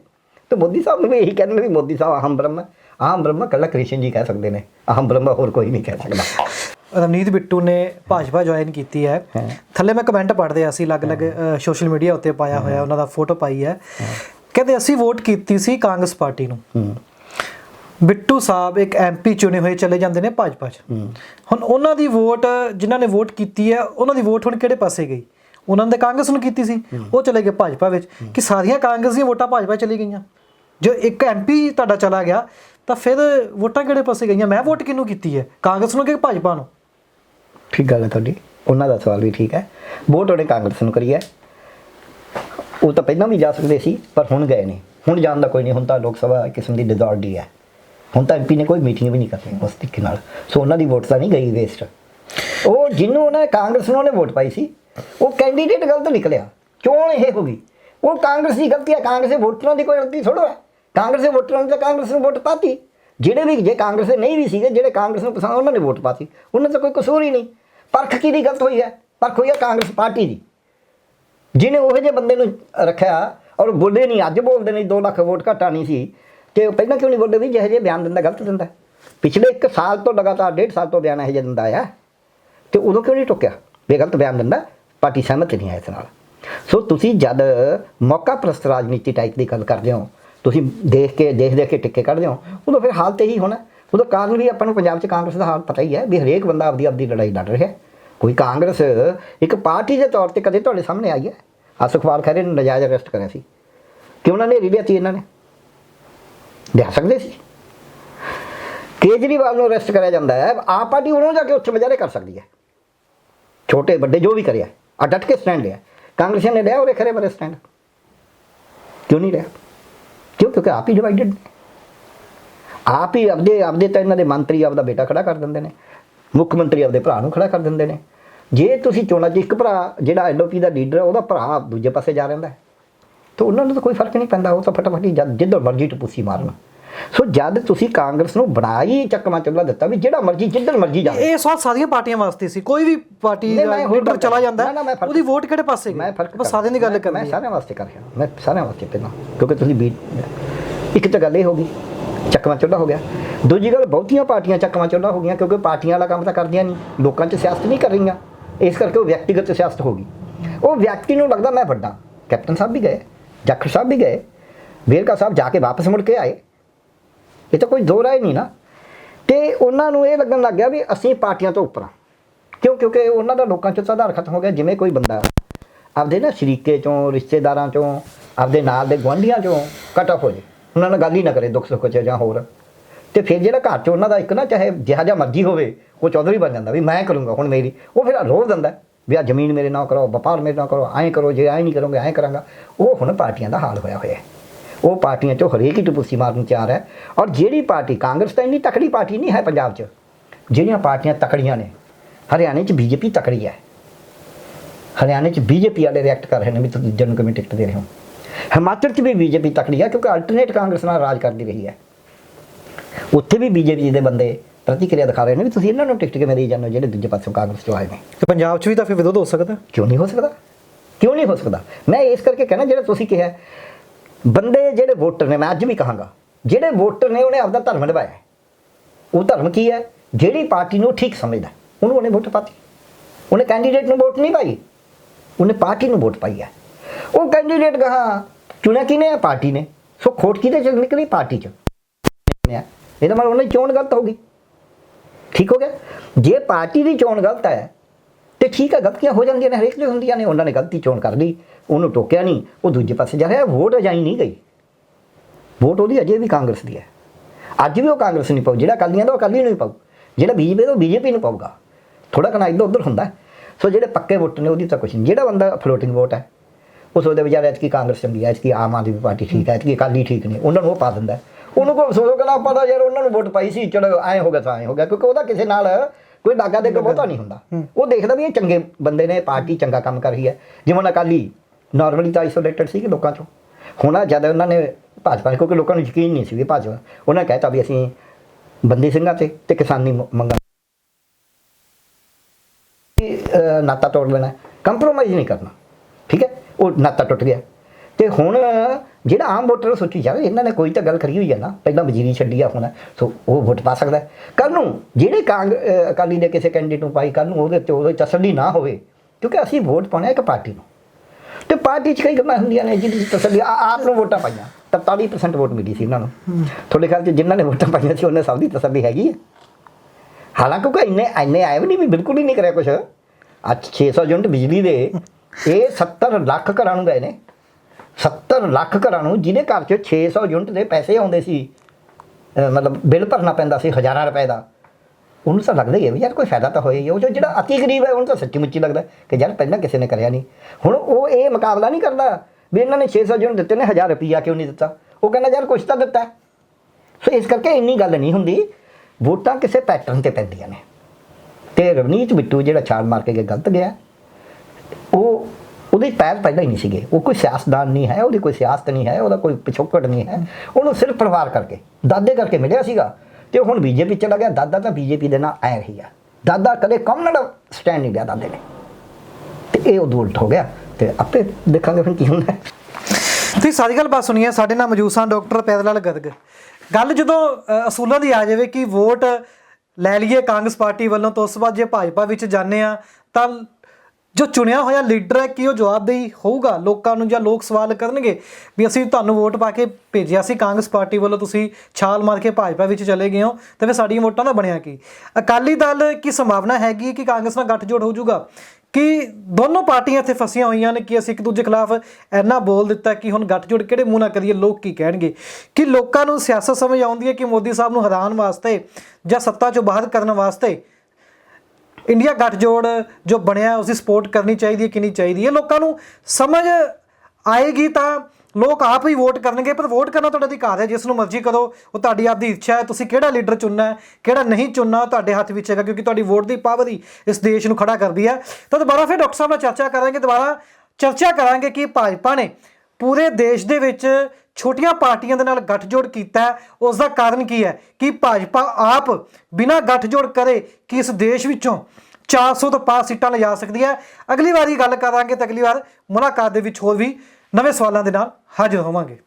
ਤੇ ਮੋਦੀ ਸਾਹਿਬ ਨੂੰ ਵੀ ਇਹੀ ਕਹਿੰਦੇ ਵੀ ਮੋਦੀ ਸਾਹਿਬ ਅਹਮ ਬ੍ਰਹਮ। ਅਹਮ ਬ੍ਰਹਮ ਕੱਲਾ ਕ੍ਰਿਸ਼ਨ ਜੀ ਕਹਿ ਸਕਦੇ ਨੇ। ਅਹਮ ਬ੍ਰਹਮ ਹੋਰ ਕੋਈ ਨਹੀਂ ਕਹਿ ਸਕਦਾ। ਰਵਨੀਤ ਬਿੱਟੂ ਨੇ ਭਾਜਪਾ ਜੁਆਇਨ ਕੀਤੀ ਹੈ। ਥੱਲੇ ਮੈਂ ਕਮੈਂਟ ਪੜ੍ਹਦੇ ਆ ਸੀ ਅਲੱਗ-ਅਲੱਗ ਸੋਸ਼ਲ ਮੀਡੀਆ ਉੱਤੇ ਪਾਇਆ ਹੋਇਆ ਉਹਨਾਂ ਦਾ ਫੋਟੋ ਪਾਈ ਹੈ। ਕਹਿੰਦੇ ਅਸੀਂ ਵੋਟ ਕੀਤੀ ਸੀ ਕਾਂਗਰਸ ਪਾਰਟੀ ਨੂੰ। ਬਿੱਟੂ ਸਾਹਿਬ ਇੱਕ ਐਮਪੀ ਚੁਣੇ ਹੋਏ ਚਲੇ ਜਾਂਦੇ ਨੇ ਭਾਜਪਾ 'ਚ। ਹੁਣ ਉਹਨਾਂ ਦੀ ਵੋਟ ਜਿਨ੍ਹਾਂ ਨੇ ਵੋਟ ਕੀਤੀ ਹੈ ਉਹਨਾਂ ਦੀ ਵੋਟ ਹੁਣ ਕਿਹੜੇ ਪਾਸੇ ਗਈ? ਉਹਨਾਂ ਨੇ ਕਾਂਗਰਸ ਨੂੰ ਕੀਤੀ ਸੀ। ਉਹ ਚਲੇ ਗਏ ਭਾਜਪਾ ਵਿੱਚ। ਕਿ ਸਾਰੀਆਂ ਕਾਂਗਰਸ ਦੀਆਂ ਵੋਟਾਂ ਭਾਜਪਾ 'ਚ ਚਲੀ ਗਈਆਂ? ਜੋ ਇੱਕ ਐਮਪੀ ਤੁਹਾਡਾ ਚਲਾ ਗਿਆ ਤਾਂ ਫਿਰ ਵੋਟਾਂ ਕਿਹੜੇ ਪਾਸੇ ਗਈਆਂ? ਮੈਂ ਵੋਟ ਕਿਹਨੂੰ ਕੀਤੀ ਹੈ? ਕਾਂਗਰਸ ਨੂੰ ਕਿ ਭਾਜਪਾ ਨੂੰ? ਠੀਕ ਗੱਲ ਹੈ ਤੁਹਾਡੀ। ਉਹਨਾਂ ਦਾ ਸਵਾਲ ਵੀ ਠੀਕ ਹੈ। ਵੋਟ ਉਹਨੇ ਕਾਂਗਰਸ ਨੂੰ ਕਰੀ ਹੈ। ਉਹ ਤਾਂ ਪਹਿਲਾਂ ਵੀ ਜਾ ਸਕਦੇ ਸੀ ਪਰ ਹੁਣ ਗਏ ਨੇ। ਹੁਣ ਜਾਣ ਦਾ ਕੋਈ ਨਹੀਂ। ਹੁਣ ਤਾਂ ਲੋਕ ਸਭਾ ਕਿਸਮ ਦੀ ਡਿਜ਼ਾਰਡੀ ਹੈ। ਹੁਣ ਤਾਂ ਐਮਪੀ ਨੇ ਕੋਈ ਮੀਟਿੰਗ ਵੀ ਨਹੀਂ ਕਰਨੀ ਉਸ ਤਰੀਕੇ ਨਾਲ। ਸੋ ਉਹਨਾਂ ਦੀ ਵੋਟ ਤਾਂ ਨਹੀਂ ਗਈ ਵੇਸਟ ਉਹ ਜਿਹਨੂੰ ਉਹਨਾਂ ਕਾਂਗਰਸ ਨੂੰ ਉਹਨੇ ਵੋਟ ਪਾਈ ਸੀ, ਉਹ ਕੈਂਡੀਡੇਟ ਗਲਤ ਨਿਕਲਿਆ। ਚੋਣ ਇਹ ਹੋ ਗਈ? ਉਹ ਕਾਂਗਰਸ ਦੀ ਗਲਤੀ ਹੈ, ਕਾਂਗਰਸ ਦੇ ਵੋਟਰਾਂ ਦੀ ਕੋਈ ਗਲਤੀ ਥੋੜ੍ਹਾ ਹੈ। ਕਾਂਗਰਸ ਦੇ ਵੋਟਰਾਂ ਨੇ ਤਾਂ ਕਾਂਗਰਸ ਨੂੰ ਵੋਟ ਪਾਤੀ। ਜਿਹੜੇ ਵੀ, ਜੇ ਕਾਂਗਰਸ ਦੇ ਨਹੀਂ ਵੀ ਸੀਗੇ, ਜਿਹੜੇ ਕਾਂਗਰਸ ਨੂੰ ਪਸੰਦ, ਉਹਨਾਂ ਨੇ ਵੋਟ ਪਾਤੀ। ਉਹਨਾਂ ਦਾ ਕੋਈ ਕਸੂਰ ਹੀ ਨਹੀਂ। ਪਰਖ ਕਿਹਦੀ ਗਲਤ ਹੋਈ ਹੈ? ਪਰਖ ਹੋਈ ਹੈ ਕਾਂਗਰਸ ਪਾਰਟੀ ਦੀ। ਜਿਹਨੇ ਉਹ ਜਿਹੇ ਬੰਦੇ ਨੂੰ ਰੱਖਿਆ ਔਰ ਬੋਲੇ ਨਹੀਂ, ਅੱਜ ਬੋਲਦੇ ਨਹੀਂ 2 ਲੱਖ ਵੋਟ ਘਟਾ ਨਹੀਂ ਸੀ। ਤੇ ਉਹ ਪਹਿਲਾਂ ਕਿਉਂ ਨਹੀਂ ਬੋਲਦੇ ਵੀ ਜਿਹੇ ਜਿਹੇ ਬਿਆਨ ਦਿੰਦਾ, ਗਲਤ ਦਿੰਦਾ। ਪਿਛਲੇ 1 ਸਾਲ ਤੋਂ ਲਗਾਤਾਰ 1.5 ਸਾਲ ਤੋਂ ਬਿਆਨ ਇਹ ਜਿਹਾ ਦਿੰਦਾ ਆ। ਤੇ ਉਦੋਂ ਕਿਉਂ ਨਹੀਂ ਟੋਕਿਆ? ਵੀ ਗਲਤ ਬਿਆਨ ਦਿੰਦਾ, ਪਾਰਟੀ ਸਹਿਮਤ ਨਹੀਂ ਹੈ ਇਸ ਨਾਲ। ਸੋ ਤੁਸੀਂ ਜਦ ਮੌਕਾ ਪ੍ਰਸਤ ਰਾਜਨੀਤੀ ਟਾਈਪ ਦੀ ਗੱਲ ਕਰਦੇ ਹੋ, ਤੁਸੀਂ ਦੇਖ ਕੇ, ਦੇਖ ਦੇਖ ਕੇ ਟਿੱਕੇ ਕੱਢਦੇ ਹੋ, ਉਦੋਂ ਫਿਰ ਹਾਲ ਤੇ ਹੀ ਹੋਣਾ। ਉਦੋਂ ਕਾਰਨ ਵੀ ਆਪਾਂ ਨੂੰ ਪੰਜਾਬ 'ਚ ਕਾਂਗਰਸ ਦਾ ਹਾਲ ਪਤਾ ਹੀ ਹੈ ਵੀ ਹਰੇਕ ਬੰਦਾ ਆਪਦੀ ਆਪਦੀ ਲੜਾਈ ਲੜ ਰਿਹਾ ਕੋਈ ਕਾਂਗਰਸ ਇੱਕ ਪਾਰਟੀ ਦੇ ਤੌਰ ਤੇ ਕਦੇ ਤੁਹਾਡੇ ਸਾਹਮਣੇ ਆਈ ਹੈ? ਆ ਸੁਖਪਾਲ ਖਹਿਰੇ ਨੂੰ ਨਜਾਇਜ਼ ਅਰੈਸਟ ਕਰਿਆ ਸੀ। ਕਿ ਉਹਨਾਂ ਨੇ ਸੀ ਇਹਨਾਂ ਨੇ? ਲਿਆ ਸਕਦੇ ਸੀ। ਕੇਜਰੀਵਾਲ ਨੂੰ ਅਰੈਸਟ ਕਰਿਆ ਜਾਂਦਾ ਹੈ। ਆਪ ਪਾਰਟੀ ਉਹਨੂੰ ਜਾ ਕੇ ਉੱਥੇ ਮਜਾਰੇ ਕਰ ਸਕਦੀ ਹੈ। ਛੋਟੇ ਵੱਡੇ ਜੋ ਵੀ ਕਰਿਆ ਆ ਡਟ ਕੇ ਸਟੈਂਡ ਲਿਆ। ਕਾਂਗਰਸ ਨੇ ਲਿਆ ਉਹਦੇ ਖਰੇ ਬਰੇ ਸਟੈਂਡ ਕਿਉਂ ਨਹੀਂ ਲਿਆ? ਕਿਉਂ? ਕਿਉਂਕਿ ਆਪ ਹੀ ਡਿਵਾਈਡਡ ਆਪ ਹੀ ਆਪਦੇ ਆਪਦੇ ਤਾਂ ਇਹਨਾਂ ਦੇ ਮੰਤਰੀ ਆਪਦਾ ਬੇਟਾ ਖੜਾ ਕਰ ਦਿੰਦੇ ਨੇ। ਮੁੱਖ ਮੰਤਰੀ ਆਪਦੇ ਭਰਾ ਨੂੰ ਖੜਾ ਕਰ ਦਿੰਦੇ ਨੇ। ਜੇ ਤੁਸੀਂ ਚੋਣਾਂ 'ਚ ਇੱਕ ਭਰਾ ਜਿਹੜਾ ਐਲਓਪੀ ਦਾ ਲੀਡਰ ਹੈ, ਉਹਦਾ ਭਰਾ ਦੂਜੇ ਪਾਸੇ ਜਾ ਰਹਿੰਦਾ ਹੈ। ਤਾਂ ਉਹਨਾਂ ਨੂੰ ਤਾਂ ਕੋਈ ਫ਼ਰਕ ਨਹੀਂ ਪੈਂਦਾ ਉਹ ਤਾਂ ਫਟਾਫਟ ਹੀ ਜਦ ਜਿੱਧਰ ਮਰਜ਼ੀ ਟਪੂਸੀ ਮਾਰਨ। ਸੋ ਜਦ ਤੁਸੀਂ ਕਾਂਗਰਸ ਨੂੰ ਬਣਾਈ ਚੱਕਮਾ ਚੱਲਾ ਦਿੱਤਾ ਵੀ ਜਿਹੜਾ ਮਰਜ਼ੀ ਜਿੱਧਰ ਮਰਜ਼ੀ ਜਾਵੇ। ਇਹ ਸਵਾਲ ਸਾਰੀਆਂ ਪਾਰਟੀਆਂ ਵਾਸਤੇ ਸੀ। ਕੋਈ ਵੀ ਪਾਰਟੀ ਦਾ ਲੀਡਰ ਚਲਾ ਜਾਂਦਾ ਹੈ, ਉਹਦੀ ਵੋਟ ਕਿਹੜੇ ਪਾਸੇ ਮੈਂ ਗਈ ਫ਼ਰਕ ਬਸ ਸਾਰਿਆਂ ਦੀ ਗੱਲ ਕਰਨੀ ਮੈਂ ਹੈ ਸਾਰਿਆਂ ਵਾਸਤੇ ਕਰ ਰਿਹਾ। ਮੈਂ ਸਾਰਿਆਂ ਵਾਸਤੇ ਪਹਿਲਾਂ ਕਿਉਂਕਿ ਤੁਸੀਂ ਵੀ ਇੱਕ ਤਾਂ ਗੱਲ ਇਹ ਹੋ ਗਈ ਚੱਕਵਾ ਚੁੱਲਾ ਹੋ ਗਿਆ। ਦੂਜੀ ਗੱਲ ਬਹੁਤੀਆਂ ਪਾਰਟੀਆਂ ਚੱਕਵਾ ਚੁੱਲਾ ਹੋ ਗਈਆਂ ਕਿਉਂਕਿ ਪਾਰਟੀਆਂ ਵਾਲਾ ਕੰਮ ਤਾਂ ਕਰਦੀਆਂ ਨਹੀਂ। ਲੋਕਾਂ 'ਚ ਸਿਆਸਤ ਨਹੀਂ ਕਰ ਰਹੀਆਂ। ਇਸ ਕਰਕੇ ਉਹ ਵਿਅਕਤੀਗਤ ਸਿਆਸਤ ਹੋ ਗਈ। ਉਹ ਵਿਅਕਤੀ ਨੂੰ ਲੱਗਦਾ ਮੈਂ ਵੱਡਾ। ਕੈਪਟਨ ਸਾਹਿਬ ਵੀ ਗਏ। ਜਾਖੜ ਸਾਹਿਬ ਵੀ ਗਏ ਵੇਰਕਾ ਸਾਹਿਬ ਜਾ ਕੇ ਵਾਪਸ ਮੁੜ ਕੇ ਆਏ ਇਹ ਤਾਂ ਕੋਈ ਦੋ ਰਾਏ ਨਹੀਂ ਨਾ ਤੇ ਉਹਨਾਂ ਨੂੰ ਇਹ ਲੱਗਣ ਲੱਗ ਗਿਆ ਵੀ ਅਸੀਂ ਪਾਰਟੀਆਂ ਤੋਂ ਉੱਪਰ ਹਾਂ ਕਿਉਂ ਕਿਉਂਕਿ ਉਹਨਾਂ ਦਾ ਲੋਕਾਂ 'ਚ ਸੁਧਾਰ ਖਤਮ ਹੋ ਗਿਆ ਜਿਵੇਂ ਕੋਈ ਬੰਦਾ ਆਪਦੇ ਨਾ ਸ਼ਰੀਕੇ ਚੋਂ ਰਿਸ਼ਤੇਦਾਰਾਂ ਚੋਂ ਆਪਦੇ ਨਾਲ ਦੇ ਗੁਆਂਢੀਆਂ ਚੋਂ ਕੱਟ ਆਫ ਹੋ ਜੇ ਉਹਨਾਂ ਨਾਲ ਗੱਲ ਹੀ ਨਾ ਕਰੇ ਦੁੱਖ ਸੁੱਖ 'ਚ ਜਾਂ ਹੋਰ ਤੇ ਫਿਰ ਜਿਹੜਾ ਘਰ 'ਚ ਉਹਨਾਂ ਦਾ ਇੱਕ ਨਾ ਚਾਹੇ ਜਿਹਾ ਜਿਹਾ ਮਰਜ਼ੀ ਹੋਵੇ ਉਹ ਚੌਧਰੀ ਬਣ ਜਾਂਦਾ ਵੀ ਮੈਂ ਕਰੂੰਗਾ ਹੁਣ ਮੇਰੀ ਉਹ ਫਿਰ ਰੋਹ ਦਿੰਦਾ ਵੀ ਜ਼ਮੀਨ ਮੇਰੇ ਨਾਲ ਕਰੋ, ਵਪਾਰ ਮੇਰੇ ਨਾਲ ਕਰੋ, ਐਂ ਕਰੋ, ਜੇ ਐਂ ਨਹੀਂ ਕਰੋਗੇ, ਐਂ ਕਰਾਂਗਾ। ਉਹ ਹੁਣ ਪਾਰਟੀਆਂ ਦਾ ਹਾਲ ਹੋਇਆ ਹੋਇਆ ਹੈ। ਉਹ ਪਾਰਟੀਆਂ 'ਚੋਂ ਹਰੇਕ ਹੀ ਟਪੂਸੀ ਮਾਰਨ ਤਿਆਰ ਹੈ। ਔਰ ਜਿਹੜੀ ਪਾਰਟੀ ਕਾਂਗਰਸ ਤਾਂ ਇੰਨੀ ਤਕੜੀ ਪਾਰਟੀ ਨਹੀਂ ਹੈ ਪੰਜਾਬ 'ਚ, ਜਿਹੜੀਆਂ ਪਾਰਟੀਆਂ ਤਕੜੀਆਂ ਨੇ, ਹਰਿਆਣੇ 'ਚ ਬੀਜੇਪੀ ਤਕੜੀ ਹੈ। ਹਰਿਆਣੇ 'ਚ ਬੀਜੇਪੀ ਵਾਲੇ ਰਿਐਕਟ ਕਰ ਰਹੇ ਨੇ ਵੀ ਤੁਸੀਂ ਜਨ ਕਮੇਟੀ ਟਿਕਟ ਦੇ ਰਹੇ ਹੋ। ਹਿਮਾਚਲ 'ਚ ਵੀ ਬੀਜੇਪੀ ਤਕੜੀ ਹੈ ਕਿਉਂਕਿ ਅਲਟਰਨੇਟ ਕਾਂਗਰਸ ਨਾਲ ਰਾਜ ਕਰਦੀ ਰਹੀ ਹੈ। ਉੱਥੇ ਵੀ ਬੀਜੇਪੀ ਦੇ ਬੰਦੇ ਪ੍ਰਤੀਕਿਰਿਆ ਦਿਖਾ ਰਹੇ ਨੇ ਵੀ ਤੁਸੀਂ ਇਹਨਾਂ ਨੂੰ ਟਿਕਟ ਕਿਵੇਂ ਦੇਈ ਜਾਂਦੇ ਹੋ ਜਿਹੜੇ ਦੂਜੇ ਪਾਸੋਂ ਕਾਂਗਰਸ 'ਚੋਂ ਆਏ ਨੇ? ਤੇ ਪੰਜਾਬ 'ਚ ਵੀ ਤਾਂ ਫਿਰ ਵਿਰੋਧ ਹੋ ਸਕਦਾ। ਕਿਉਂ ਨਹੀਂ ਹੋ ਸਕਦਾ? ਕਿਉਂ ਨਹੀਂ ਹੋ ਸਕਦਾ? ਮੈਂ ਇਸ ਕਰਕੇ ਕਹਿਣਾ ਜਿਹੜਾ ਤੁਸੀਂ ਕਿਹਾ ਬੰਦੇ ਜਿਹੜੇ ਵੋਟਰ ਨੇ ਮੈਂ ਅੱਜ ਵੀ ਕਹਾਂਗਾ ਜਿਹੜੇ ਵੋਟਰ ਨੇ ਉਹਨੇ ਆਪਦਾ ਧਰਮ ਨਿਭਾਇਆ। ਉਹ ਧਰਮ ਕੀ ਹੈ? ਜਿਹੜੀ ਪਾਰਟੀ ਨੂੰ ਠੀਕ ਸਮਝਦਾ ਉਹਨੂੰ ਉਹਨੇ ਵੋਟ ਪਾਤੀ। ਉਹਨੇ ਕੈਂਡੀਡੇਟ ਨੂੰ ਵੋਟ ਨਹੀਂ ਪਾਈ। ਉਹਨੇ ਪਾਰਟੀ ਨੂੰ ਵੋਟ ਪਾਈ ਹੈ। ਉਹ ਕੈਂਡੀਡੇਟ ਕਹਾ ਚੁਣਿਆ ਕਿਨੇ ਹੈ ਪਾਰਟੀ ਨੇ। ਸੋ ਖੋਟ ਕਿਹਦੇ ਚ ਨਿਕਲੀ? ਪਾਰਟੀ ਚ। ਇਹਦਾ ਮਤਲਬ ਉਹਨਾਂ ਚੋਣ ਗਲਤ ਹੋ ਗਈ। ਠੀਕ ਹੋ ਗਿਆ? ਜੇ ਪਾਰਟੀ ਦੀ ਚੋਣ ਗਲਤ ਹੈ, ਤੇ ਠੀਕ ਹੈ ਗਲਤੀਆਂ ਹੋ ਜਾਂਦੀਆਂ ਨੇ ਹਰੇਕ ਦੇ ਹੁੰਦੀਆਂ ਨੇ, ਉਹਨਾਂ ਨੇ ਗਲਤੀ ਚੋਣ ਕਰ ਲਈ, ਉਹਨੂੰ ਟੋਕਿਆ ਨਹੀਂ, ਉਹ ਦੂਜੇ ਪਾਸੇ ਜਾ ਰਿਹਾ, ਵੋਟ ਅਜਾਈ ਨਹੀਂ ਗਈ। ਵੋਟ ਉਹਦੀ ਅਜੇ ਵੀ ਕਾਂਗਰਸ ਦੀ ਹੈ। ਅੱਜ ਵੀ ਉਹ ਕਾਂਗਰਸ ਨਹੀਂ ਪਾਉ ਜਿਹੜਾ ਅਕਾਲੀਆਂ ਦਾ ਉਹ ਅਕਾਲੀ ਨੂੰ ਹੀ ਪਾਉ ਜਿਹੜਾ ਬੀਜੇਪੀ ਦਾ ਉਹ ਬੀਜੇਪੀ ਨੂੰ ਪਾਊਗਾ। ਥੋੜਾ ਕਨਾ ਇੱਧਰ ਉੱਧਰ ਹੁੰਦਾ। ਸੋ ਜਿਹੜੇ ਪੱਕੇ ਵੋਟ ਨੇ, ਉਹਦੀ ਤਾਂ ਕੁਛ ਨਹੀਂ। ਜਿਹੜਾ ਬੰਦਾ ਫਲੋਟਿੰਗ ਵੋਟ ਹੈ ਉਸ ਉਹਦੇ ਵਿਚਾਰੇ ਐਤਕੀ ਕਾਂਗਰਸ ਚੰਗੀ ਹੈ ਅੱਜ ਕੀ ਆਮ ਆਦਮੀ ਪਾਰਟੀ ਠੀਕ ਹੈ, ਐਤਕੀ ਅਕਾਲੀ ਠੀਕ ਨੇ, ਉਹਨਾਂ ਨੂੰ ਉਹ ਪਾ ਦਿੰਦਾ ਉਹਨੂੰ ਕੋਈ ਸੋਚੋ ਕਹਿੰਦਾ ਪਤਾ ਯਾਰ ਉਹਨਾਂ ਨੂੰ ਵੋਟ ਪਾਈ ਸੀ ਚਲੋ ਐਂ ਹੋ ਗਿਆ ਤਾਂ ਐਂ ਹੋ ਗਿਆ ਕਿਉਂਕਿ ਉਹਦਾ ਕਿਸੇ ਨਾਲ ਕੋਈ ਡਾਗਾ ਦੇ ਕੇ ਬਹੁਤਾ ਨਹੀਂ ਹੁੰਦਾ। ਉਹ ਦੇਖਦਾ ਵੀ ਇਹ ਚੰਗੇ ਬੰਦੇ ਨੇ ਪਾਰਟੀ ਚੰਗਾ ਕੰਮ ਕਰ ਰਹੀ ਹੈ। ਜਿਵੇਂ ਅਕਾਲੀ ਨਾਰਮਲੀ ਤਾਂ ਆਈਸੋਲੇਟਡ ਸੀ ਕਿ ਲੋਕਾਂ ਚੋਂ। ਹੁਣ ਜਦ ਉਹਨਾਂ ਨੇ ਭਾਜਪਾ ਕਿਉਂਕਿ ਲੋਕਾਂ ਨੂੰ ਯਕੀਨ ਨਹੀਂ ਸੀ ਵੀ ਭਾਜਪਾ ਉਹਨਾਂ ਕਹਿਤਾ ਵੀ ਅਸੀਂ ਬੰਦੀ ਸਿੰਘਾਂ ਤੇ ਤੇ ਕਿਸਾਨੀ ਮੰਗਾਂ ਨਾਤਾ ਤੋੜ ਲੈਣਾ ਕੰਪਰੋਮਾਈਜ਼ ਨਹੀਂ ਕਰਨਾ। ਠੀਕ ਹੈ? ਉਹ ਨਾਤਾ ਟੁੱਟ ਗਿਆ। ਤੇ ਹੁਣ ਜਿਹੜਾ ਆਮ ਵੋਟਰ ਸੋਚੀ ਜਾਵੇ, ਇਹਨਾਂ ਨੇ ਕੋਈ ਤਾਂ ਗੱਲ ਕਰੀ ਹੋਈ ਹੈ ਨਾ, ਪਹਿਲਾਂ ਵਜ਼ੀਰੀ ਛੱਡੀ ਆ ਹੁਣ, ਸੋ ਉਹ ਵੋਟ ਪਾ ਸਕਦਾ ਕੱਲ ਨੂੰ ਜਿਹੜੇ ਕਾਂਗ ਅਕਾਲੀ ਨੇ ਕਿਸੇ ਕੈਂਡੀਡੇਟ ਨੂੰ ਪਾਈ ਕੱਲ ਨੂੰ ਉਹਦੇ ਤੇ ਉਹਦੇ ਤਸੱਲੀ ਨਾ ਹੋਵੇ, ਕਿਉਂਕਿ ਅਸੀਂ ਵੋਟ ਪਾਉਣਾ ਇੱਕ ਪਾਰਟੀ ਨੂੰ। ਤੇ ਪਾਰਟੀ 'ਚ ਕਈ ਗੱਲਾਂ ਹੁੰਦੀਆਂ ਨੇ ਜਿਹਦੀ ਤਸੱਲੀ ਆਪ ਨੂੰ ਵੋਟਾਂ ਪਾਈਆਂ 43% ਵੋਟ ਮਿਲੀ ਸੀ ਇਹਨਾਂ ਨੂੰ। ਤੁਹਾਡੇ ਖਿਆਲ 'ਚ ਜਿਨ੍ਹਾਂ ਨੇ ਵੋਟਾਂ ਪਾਈਆਂ ਸੀ, ਉਹਨਾਂ ਸਭ ਦੀ ਤਸੱਲੀ ਹੈਗੀ ਹੈ ਹਾਲਾਂਕਿ ਕੋਈ ਇੰਨੇ ਇੰਨੇ ਆਏ ਵੀ ਨਹੀਂ, ਵੀ ਬਿਲਕੁਲ ਹੀ ਨਹੀਂ ਕਰਿਆ ਕੁਛ। ਅੱਜ 600 ਯੂਨਿਟ ਬਿਜਲੀ ਦੇ, ਇਹ 70 ਲੱਖ ਘਰਾਂ ਨੂੰ ਗਏ ਨੇ। 70 ਲੱਖ ਘਰਾਂ ਨੂੰ, ਜਿਹਦੇ ਘਰ 'ਚ 600 ਯੂਨਿਟ ਦੇ ਪੈਸੇ ਆਉਂਦੇ ਸੀ ਮਤਲਬ ਬਿੱਲ ਭਰਨਾ ਪੈਂਦਾ ਸੀ ਹਜ਼ਾਰਾਂ ਰੁਪਏ ਦਾ। ਉਹਨੂੰ ਤਾਂ ਲੱਗਦਾ ਹੀ ਹੈ ਵੀ ਯਾਰ ਕੋਈ ਫਾਇਦਾ ਤਾਂ ਹੋਇਆ ਹੀ ਉਹ ਜੋ ਜਿਹੜਾ ਅਤੀ ਗਰੀਬ ਹੈ, ਉਹਨੂੰ ਤਾਂ ਸੱਚੀ ਮੁੱਚੀ ਲੱਗਦਾ ਕਿ ਯਾਰ ਪਹਿਲਾਂ ਕਿਸੇ ਨੇ ਕਰਿਆ ਨਹੀਂ। ਹੁਣ ਉਹ ਇਹ ਮੁਕਾਬਲਾ ਨਹੀਂ ਕਰਦਾ ਵੀ ਇਹਨਾਂ ਨੇ 600 ਯੂਨਿਟ ਦਿੱਤੇ ਨੇ 1000 ਰੁਪਈਆ ਕਿਉਂ ਨਹੀਂ ਦਿੱਤਾ? ਉਹ ਕਹਿੰਦਾ ਯਾਰ ਕੁਛ ਤਾਂ ਦਿੱਤਾ। ਸੋ ਇਸ ਕਰਕੇ ਇੰਨੀ ਗੱਲ ਨਹੀਂ ਹੁੰਦੀ। ਵੋਟਾਂ ਕਿਸੇ ਪੈਟਰਨ ਤੇ ਪੈਂਦੀਆਂ ਨੇ। ਤੇ ਰਵਨੀਤ ਬਿੱਟੂ ਜਿਹੜਾ ਛਾਲ ਮਾਰ ਕੇ ਗਿਆ ਗਲਤ ਗਿਆ। ਉਹ ਉਹਦੇ ਪੈਰ ਪਹਿਲਾਂ ਹੀ ਨਹੀਂ ਸੀਗੇ। ਉਹ ਕੋਈ ਸਿਆਸਤਦਾਨ ਨਹੀਂ ਹੈ, ਉਹਦੀ ਕੋਈ ਸਿਆਸਤ ਨਹੀਂ ਹੈ, ਉਹਦਾ ਕੋਈ ਪਿਛੋਕੜ ਨਹੀਂ ਹੈ। ਉਹਨੂੰ ਸਿਰਫ ਪਰਿਵਾਰ ਕਰਕੇ, ਦਾਦੇ ਕਰਕੇ ਮਿਲਿਆ ਸੀਗਾ। ਤੇ ਹੁਣ ਬੀਜੇਪੀ ਚਲਾ ਗਿਆ, ਦਾਦਾ ਤਾਂ ਬੀਜੇਪੀ ਦੇ ਨਾਲ ਐ ਹੀ ਆ। ਦਾਦਾ ਕਦੇ ਕਮਨਡ ਸਟੈਂਡ ਨਹੀਂ ਲਿਆ ਦਾਦੇ ਨੇ ਤੇ ਇਹ ਉਦੋਂ ਉਲਟ ਹੋ ਗਿਆ। ਤੇ ਆਪੇ ਦੇਖਾਂਗੇ ਫਿਰ ਕੀ ਹੁੰਦਾ। ਤੁਸੀਂ ਸਾਰੀ ਗੱਲ ਬਾਤ ਸੁਣੀ ਹੈ, ਸਾਡੇ ਨਾਲ ਮੌਜੂਦ ਸਨ ਡਾਕਟਰ ਪੈਦਲਾਲ ਗਦਗ। ਗੱਲ ਜਦੋਂ ਅਸੂਲਾਂ ਦੀ ਆ ਜਾਵੇ ਕਿ ਵੋਟ ਲੈ ਲਈਏ ਕਾਂਗਰਸ ਪਾਰਟੀ ਵੱਲੋਂ, ਤਾਂ ਉਸ ਤੋਂ ਬਾਅਦ ਜੇ ਭਾਜਪਾ ਵਿੱਚ ਜਾਂਦੇ ਆ ਤਾਂ ਜੋ ਚੁਣਿਆ ਹੋਇਆ ਲੀਡਰ ਹੈ, ਕਿ ਉਹ ਜਵਾਬਦੇਹੀ ਹੋਊਗਾ? ਲੋਕਾਂ ਨੂੰ ਜਾਂ ਲੋਕ ਸਵਾਲ ਕਰਨਗੇ? ਵੀ ਅਸੀਂ ਤੁਹਾਨੂੰ ਵੋਟ ਪਾ ਕੇ ਭੇਜਿਆ ਸੀ, ਕਾਂਗਰਸ ਪਾਰਟੀ ਵੱਲੋਂ ਤੁਸੀਂ ਛਾਲ ਮਾਰ ਕੇ ਭਾਜਪਾ ਵਿੱਚ ਚਲੇ ਗਏ ਹੋ, ਤਾਂ ਫਿਰ ਸਾਡੀਆਂ ਵੋਟਾਂ ਦਾ ਬਣਿਆ ਕੀ? ਅਕਾਲੀ ਦਲ ਕੀ ਸੰਭਾਵਨਾ ਹੈਗੀ ਕਿ ਕਾਂਗਰਸ ਨਾਲ ਗੱਠਜੋੜ ਹੋ ਜਾਊਗਾ ਕਿ ਦੋਨੋਂ ਪਾਰਟੀਆਂ ਇੱਥੇ ਫਸੀਆਂ ਹੋਈਆਂ ਨੇ, ਕਿ ਅਸੀਂ ਇੱਕ ਦੂਜੇ ਖਿਲਾਫ ਇੰਨਾ ਬੋਲ ਦਿੱਤਾ ਕਿ ਹੁਣ ਗੱਠਜੋੜ ਕਿਹੜੇ ਮੂੰਹ ਨਾਲ ਕਰੀਏ, ਲੋਕ ਕੀ ਕਹਿਣਗੇ? ਕਿ ਲੋਕਾਂ ਨੂੰ ਸਿਆਸਤ ਸਮਝ ਆਉਂਦੀ ਹੈ ਕਿ ਮੋਦੀ ਸਾਹਿਬ ਨੂੰ ਹਰਾਉਣ ਵਾਸਤੇ ਜਾਂ ਸੱਤਾ ਚੋਂ ਬਾਹਰ ਕਰਨ ਵਾਸਤੇ ਇੰਡੀਆ ਗੱਠਜੋੜ ਜੋ ਬਣਿਆ ਉਸ ਦੀ ਸਪੋਰਟ ਕਰਨੀ ਚਾਹੀਦੀ ਹੈ ਕਿ ਨਹੀਂ ਚਾਹੀਦੀ ਹੈ? ਲੋਕਾਂ ਨੂੰ ਸਮਝ ਆਏਗੀ ਤਾਂ ਲੋਕ ਆਪ ਹੀ ਵੋਟ ਕਰਨਗੇ, ਪਰ ਵੋਟ ਕਰਨਾ ਤੁਹਾਡਾ ਅਧਿਕਾਰ ਹੈ। ਜਿਸ ਨੂੰ ਮਰਜ਼ੀ ਕਰੋ, ਉਹ ਤੁਹਾਡੀ ਆਪਦੀ ਇੱਛਾ ਹੈ। ਤੁਸੀਂ ਕਿਹੜਾ ਲੀਡਰ ਚੁਣਨਾ ਹੈ, ਕਿਹੜਾ ਨਹੀਂ ਚੁਣਨਾ ਤੁਹਾਡੇ ਹੱਥ ਵਿੱਚ ਹੈਗਾ, ਕਿਉਂਕਿ ਤੁਹਾਡੀ ਵੋਟ ਦੀ ਪਾਵਰ ਹੀ ਇਸ ਦੇਸ਼ ਨੂੰ ਖੜਾ ਕਰਦੀ ਹੈ। ਤਾਂ ਦੁਬਾਰਾ ਫਿਰ ਡਾਕਟਰ ਸਾਹਿਬ ਨਾਲ ਚਰਚਾ ਕਰਾਂਗੇ, ਦੁਬਾਰਾ ਚਰਚਾ ਕਰਾਂਗੇ ਕਿ ਭਾਜਪਾ ਨੇ ਪੂਰੇ ਦੇਸ਼ ਦੇ ਵਿੱਚ ਛੋਟੀਆਂ ਪਾਰਟੀਆਂ ਦੇ ਨਾਲ ਗੱਠਜੋੜ ਕੀਤਾ ਹੈ। ਉਸ ਦਾ ਕਾਰਨ ਕੀ ਹੈ? ਕਿ ਭਾਜਪਾ ਆਪ ਬਿਨਾਂ ਗੱਠਜੋੜ ਕਰੇ ਕਿ ਇਸ ਦੇਸ਼ ਵਿੱਚੋਂ 400 ਤੋਂ ਪਾਰ ਸੀਟਾਂ ਲਿਜਾ ਸਕਦੀ ਹੈ। ਅਗਲੀ ਵਾਰੀ ਗੱਲ ਕਰਾਂਗੇ ਤਾਂ ਅਗਲੀ ਵਾਰ ਮੁਲਾਕਾਤ ਦੇ ਵਿੱਚ ਹੋਰ ਵੀ ਨਵੇਂ ਸਵਾਲਾਂ ਦੇ ਨਾਲ ਹਾਜ਼ਰ ਹੋਵਾਂਗੇ।